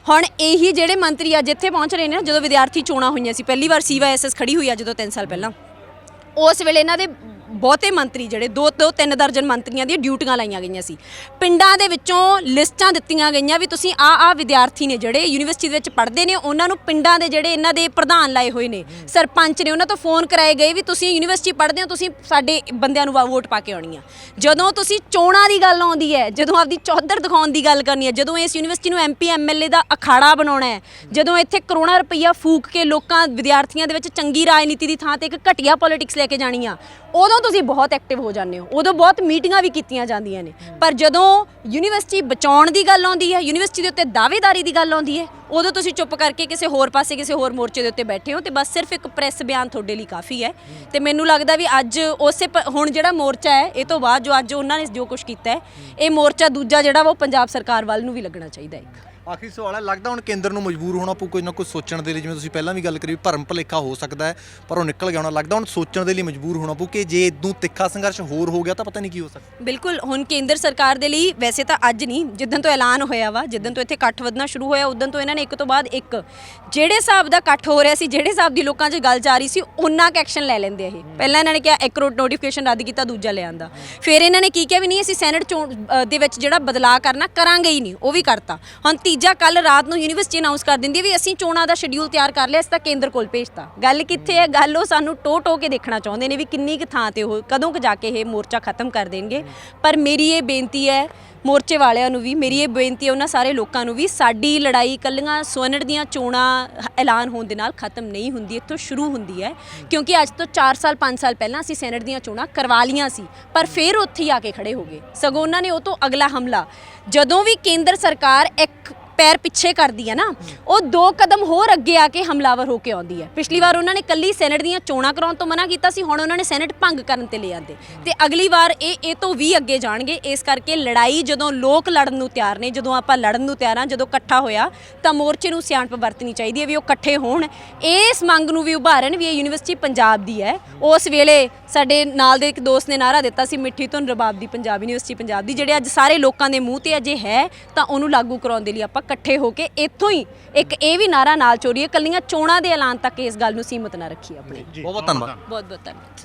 ਹੁਣ ਇਹੀ ਜਿਹੜੇ ਮੰਤਰੀ ਅੱਜ ਇੱਥੇ ਪਹੁੰਚ ਰਹੇ ਨੇ ਨਾ, ਜਦੋਂ ਵਿਦਿਆਰਥੀ ਚੋਣਾਂ ਹੋਈਆਂ ਸੀ ਪਹਿਲੀ ਵਾਰ ਸੀਵਾਈਐਸਐਸ ਖੜੀ ਹੋਈ ਆ ਜਦੋਂ 3 ਸਾਲ ਪਹਿਲਾਂ। ਉਸ ਵੇਲੇ ਇਹਨਾਂ ਦੇ ਬਹੁਤੇ ਮੰਤਰੀ ਜਿਹੜੇ ਦੋ ਤੋਂ ਤਿੰਨ ਦਰਜਨ ਮੰਤਰੀਆਂ ਦੀਆਂ ਡਿਊਟੀਆਂ ਲਾਈਆਂ ਗਈਆਂ ਸੀ। ਪਿੰਡਾਂ ਦੇ ਵਿੱਚੋਂ ਲਿਸਟਾਂ ਦਿੱਤੀਆਂ ਗਈਆਂ ਵੀ ਤੁਸੀਂ ਆ ਆ ਵਿਦਿਆਰਥੀ ਨੇ ਜਿਹੜੇ ਯੂਨੀਵਰਸਿਟੀ ਦੇ ਵਿੱਚ ਪੜ੍ਹਦੇ ਨੇ, ਉਹਨਾਂ ਨੂੰ ਪਿੰਡਾਂ ਦੇ ਜਿਹੜੇ ਇਹਨਾਂ ਦੇ ਪ੍ਰਧਾਨ ਲਾਏ ਹੋਏ ਨੇ, ਸਰਪੰਚ ਨੇ, ਉਹਨਾਂ ਤੋਂ ਫੋਨ ਕਰਾਏ ਗਏ ਵੀ ਤੁਸੀਂ ਯੂਨੀਵਰਸਿਟੀ ਪੜ੍ਹਦੇ ਹੋ, ਤੁਸੀਂ ਸਾਡੇ ਬੰਦਿਆਂ ਨੂੰ ਵਾ- ਵੋਟ ਪਾ ਕੇ ਆਉਣੀ ਆ ਜਦੋਂ ਤੁਸੀਂ ਚੋਣਾਂ ਦੀ ਗੱਲ ਆਉਂਦੀ ਹੈ, ਜਦੋਂ ਆਪਦੀ ਚੌਧਰ ਦਿਖਾਉਣ ਦੀ ਗੱਲ ਕਰਨੀ ਹੈ, ਜਦੋਂ ਇਸ ਯੂਨੀਵਰਸਿਟੀ ਨੂੰ ਐਮਪੀ ਐਮਐਲਏ ਦਾ ਅਖਾੜਾ ਬਣਾਉਣਾ ਹੈ, ਜਦੋਂ ਇੱਥੇ ਕਰੋੜਾਂ ਰੁਪਈਆ ਫੂਕ ਕੇ ਲੋਕਾਂ, ਵਿਦਿਆਰਥੀਆਂ ਦੇ ਵਿੱਚ ਚੰਗੀ ਰਾਜਨੀਤੀ ਦੀ ਥਾਂ ਤੇ ਇੱਕ ਘਟੀਆ ਪੋਲਿਟਿਕਸ ਲੈ ਕੇ ਜਾਣੀ ਆ ਉਦੋਂ ਤੁਸੀਂ ਬਹੁਤ ਐਕਟਿਵ ਹੋ ਜਾਂਦੇ ਹੋ ਉਦੋਂ ਬਹੁਤ ਮੀਟਿੰਗਾਂ ਵੀ ਕੀਤੀਆਂ ਜਾਂਦੀਆਂ ਨੇ। ਪਰ ਜਦੋਂ ਯੂਨੀਵਰਸਿਟੀ ਬਚਾਉਣ ਦੀ ਗੱਲ ਆਉਂਦੀ ਹੈ ਯੂਨੀਵਰਸਿਟੀ ਦੇ ਉੱਤੇ ਦਾਅਵੇਦਾਰੀ ਦੀ ਗੱਲ ਆਉਂਦੀ ਹੈ ਉਦੋਂ ਤੁਸੀਂ ਚੁੱਪ ਕਰਕੇ ਕਿਸੇ ਹੋਰ ਪਾਸੇ ਕਿਸੇ ਹੋਰ ਮੋਰਚੇ ਦੇ ਉੱਤੇ ਬੈਠੇ ਹੋ ਤੇ ਬਸ ਸਿਰਫ ਇੱਕ ਪ੍ਰੈਸ ਬਿਆਨ ਤੁਹਾਡੇ ਲਈ ਕਾਫੀ ਹੈ। ਤੇ ਮੈਨੂੰ ਲੱਗਦਾ ਵੀ ਅੱਜ ਉਸੇ ਹੁਣ ਜਿਹੜਾ ਮੋਰਚਾ ਹੈ ਇਹ ਤੋਂ ਬਾਅਦ ਜੋ ਅੱਜ ਉਹਨਾਂ ਨੇ ਜੋ ਕੁਝ ਕੀਤਾ ਹੈ ਇਹ ਮੋਰਚਾ ਦੂਜਾ ਜਿਹੜਾ ਉਹ ਪੰਜਾਬ ਸਰਕਾਰ ਵੱਲ ਨੂੰ ਵੀ ਲੱਗਣਾ ਚਾਹੀਦਾ ਹੈ। ਆਖਰੀ ਸਵਾਲ ਹੈ ਲੱਗਦਾ ਹੁਣ ਕੇਂਦਰ ਨੂੰ ਮਜਬੂਰ ਹੋਣਾ ਪਊ ਕੁਝ ਨਾ ਕੁਝ ਸੋਚਣ ਦੇ ਲਈ ਜਿਵੇਂ ਤੁਸੀਂ ਪਹਿਲਾਂ ਵੀ ਗੱਲ ਕਰੀ ਭਰਮ ਭਲੇਖਾ ਹੋ ਸਕਦਾ ਹੈ ਪਰ ਉਹ ਨਿਕਲ ਗਿਆ ਹੋਣਾ। ਲੱਗਦਾ ਹੁਣ ਸੋਚਣ ਦੇ ਲਈ ਮਜਬੂਰ ਹੋਣਾ ਪਊ ਕਿ ਜੇ ਇਦੋਂ ਤਿੱਖਾ ਸੰਘਰਸ਼ ਹੋਰ ਹੋ ਗਿਆ ਤਾਂ ਪਤਾ ਨਹੀਂ ਕੀ ਹੋ ਸਕਦਾ। ਬਿਲਕੁਲ ਹੁਣ ਕੇਂਦਰ ਸਰਕਾਰ ਦੇ ਲਈ ਵੈਸੇ ਤਾਂ ਅੱਜ ਨਹੀਂ ਜਿੱਦਣ ਤੋਂ ਐਲਾਨ ਹੋਇਆ ਵਾ ਜਿੱਦਣ ਤੋਂ ਇੱਥੇ ਇਕੱਠ ਵਧਣਾ ਸ਼ੁਰੂ ਹੋਇਆ ਉਦੋਂ ਤੋਂ ਇਹਨਾਂ ਨੇ ਇੱਕ ਤੋਂ ਬਾਅਦ ਇੱਕ ਜਿਹੜੇ ਹਿਸਾਬ ਦਾ ਇਕੱਠ ਹੋ ਰਿਹਾ ਸੀ ਜਿਹੜੇ ਹਿਸਾਬ ਦੀ ਲੋਕਾਂ 'ਚ ਗੱਲ ਜਾ ਰਹੀ ਸੀ ਉਹਨਾਂ ਕ ਐਕਸ਼ਨ ਲੈ ਲੈਂਦੇ ਇਹ। ਪਹਿਲਾਂ ਇਹਨਾਂ ਨੇ ਕਿਹਾ ਇੱਕ ਰੋਡ ਨੋਟੀਫਿਕੇਸ਼ਨ ਰੱਦ ਕੀਤਾ ਦੂਜਾ ਲੈ ਆਂਦਾ ਫਿਰ ਇਹਨਾਂ ਨੇ ਕੀ ਕਿਹਾ ਵੀ ਨਹੀਂ ਅਸੀਂ ਸੈਨੇਟ ਚੋਣ ਅ, ਦੇ ਵਿੱਚ ਜਿਹੜਾ ਬਦਲਾਅ ਕਰਨਾ ਕਰਾਂਗੇ ਹੀ ਨਹੀਂ ਉਹ ਵੀ ਕਰਤਾ। ਹੁਣ ਤੀਜਾ ਕੱਲ ਰਾਤ ਨੂੰ ਯੂਨੀਵਰਸਿਟੀ ਅਨਾਉਂਸ ਕਰ ਦਿੰਦੀ ਹੈ ਵੀ ਅਸੀਂ ਚੋਣਾਂ ਦਾ ਸ਼ਡਿਊਲ ਤਿਆਰ ਕਰ ਲਿਆ, ਇਸ ਤਾਂ ਕੇਂਦਰ ਕੋਲ ਭੇਜਤਾ। ਗੱਲ ਕਿੱਥੇ ਹੈ? ਗੱਲ ਉਹ ਸਾਨੂੰ ਟੋ ਟੋ ਕੇ ਦੇਖਣਾ ਚਾਹੁੰਦੇ ਨੇ ਵੀ ਕਿੰਨੀ ਕੁ ਥਾਂ ਤੇ ਉਹ ਕਦੋਂ ਕੁ ਜਾ ਕੇ ਇਹ ਮੋਰਚਾ ਖਤਮ ਕਰ ਦੇਣਗੇ। ਪਰ ਮੇਰੀ ਇਹ ਬੇਨਤੀ ਹੈ, ਮੋਰਚੇ ਵਾਲਿਆਂ ਨੂੰ ਵੀ, ਮੇਰੀ ਇਹ ਬੇਨਤੀ ਹੈ ਉਹਨਾਂ ਸਾਰੇ ਲੋਕਾਂ ਨੂੰ ਵੀ, ਸਾਡੀ ਲੜਾਈ ਕੱਲੀਆਂ ਸਵਰਨੜ ਦੀਆਂ ਚੋਣਾਂ ਐਲਾਨ ਹੋਣ ਦੇ ਨਾਲ ਖਤਮ ਨਹੀਂ ਹੁੰਦੀ, ਇੱਥੋਂ ਸ਼ੁਰੂ ਹੁੰਦੀ ਹੈ। ਕਿਉਂਕਿ ਅੱਜ ਤੋਂ 4 ਸਾਲ 5 ਸਾਲ ਪਹਿਲਾਂ ਅਸੀਂ ਸੈਨੇਟ ਦੀਆਂ ਚੋਣਾਂ ਕਰਵਾ ਲੀਆਂ ਸੀ, ਪਰ ਫਿਰ ਉੱਥੇ ਹੀ ਆ ਕੇ ਖੜੇ ਹੋ ਗਏ। ਸਗੋਂ ਉਹਨਾਂ ਨੇ ਉਹ ਤੋਂ ਅਗਲਾ ਹਮਲਾ। ਜਦੋਂ ਵੀ ਕੇਂਦਰ ਸਰਕਾਰ ਇੱਕ ਪੈਰ ਪਿੱਛੇ ਕਰਦੀ ਹੈ ਨਾ, ਉਹ ਦੋ ਕਦਮ ਹੋਰ ਅੱਗੇ ਆ ਕੇ ਹਮਲਾਵਰ ਹੋ ਕੇ ਆਉਂਦੀ ਹੈ। ਪਿਛਲੀ ਵਾਰ ਉਹਨਾਂ ਨੇ ਕੱਲੀ ਸੈਨੇਟ ਦੀਆਂ ਚੋਣਾਂ ਕਰਾਉਣ ਤੋਂ ਮਨਾ ਕੀਤਾ ਸੀ, ਹੁਣ ਉਹਨਾਂ ਨੇ ਸੈਨੇਟ ਭੰਗ ਕਰਨ ਤੇ ਲੈ ਆਂਦੇ। ਤੇ ਅਗਲੀ ਵਾਰ ਇਹ ਇਹ ਤੋਂ ਵੀ ਅੱਗੇ ਜਾਣਗੇ, ਇਸ ਕਰਕੇ ਲੜਾਈ ਜਦੋਂ ਲੋਕ ਲੜਨ ਨੂੰ ਤਿਆਰ ਨੇ, ਜਦੋਂ ਆਪਾਂ ਲੜਨ ਨੂੰ ਤਿਆਰ ਹਾਂ, ਜਦੋਂ ਇਕੱਠਾ ਹੋਇਆ, ਤਾਂ ਮੋਰਚੇ ਨੂੰ ਸਿਆਣਪ ਵਰਤਣੀ ਚਾਹੀਦੀ ਹੈ ਵੀ ਉਹ ਇਕੱਠੇ ਹੋਣ। ਇਸ ਮੰਗ ਨੂੰ ਵੀ ਉਭਾਰਨ ਵੀ ਇਹ ਯੂਨੀਵਰਸਿਟੀ ਪੰਜਾਬ ਦੀ ਹੈ। ਉਸ ਵੇਲੇ ਸਾਡੇ ਨਾਲ ਦੇ ਇੱਕ ਦੋਸਤ ਨੇ ਨਾਰਾ ਦਿੱਤਾ ਸੀ, ਮਿੱਠੀ ਧੁਨ ਰਬਾਬ ਦੀ ਪੰਜਾਬ, ਯੂਨੀਵਰਸਿਟੀ ਪੰਜਾਬ ਦੀ, ਜਿਹੜੇ ਅੱਜ ਸਾਰੇ ਲੋਕਾਂ ਦੇ ਮੂੰਹ ਤੇ ਅਜੇ ਹੈ, ਤਾਂ ਉਹਨੂੰ ਲਾਗੂ ਕਰਾਉਣ ਦੇ ਲਈ ਆਪਾਂ ਇਕੱਠੇ ਹੋ ਕੇ ਇੱਥੋਂ ਹੀ ਇੱਕ ਇਹ ਵੀ ਨਾਰਾ ਨਾਲ ਚੋਰੀਏ ਕੱਲੀਆਂ ਚੋਣਾਂ ਦੇ ਐਲਾਨ ਤੱਕ ਇਸ ਗੱਲ ਨੂੰ ਸੀਮਤ ਨਾ ਰੱਖੀਏ ਆਪਣੇ। ਬਹੁਤ ਬਹੁਤ ਧੰਨਵਾਦ। ਬਹੁਤ ਬਹੁਤ ਧੰਨਵਾਦ।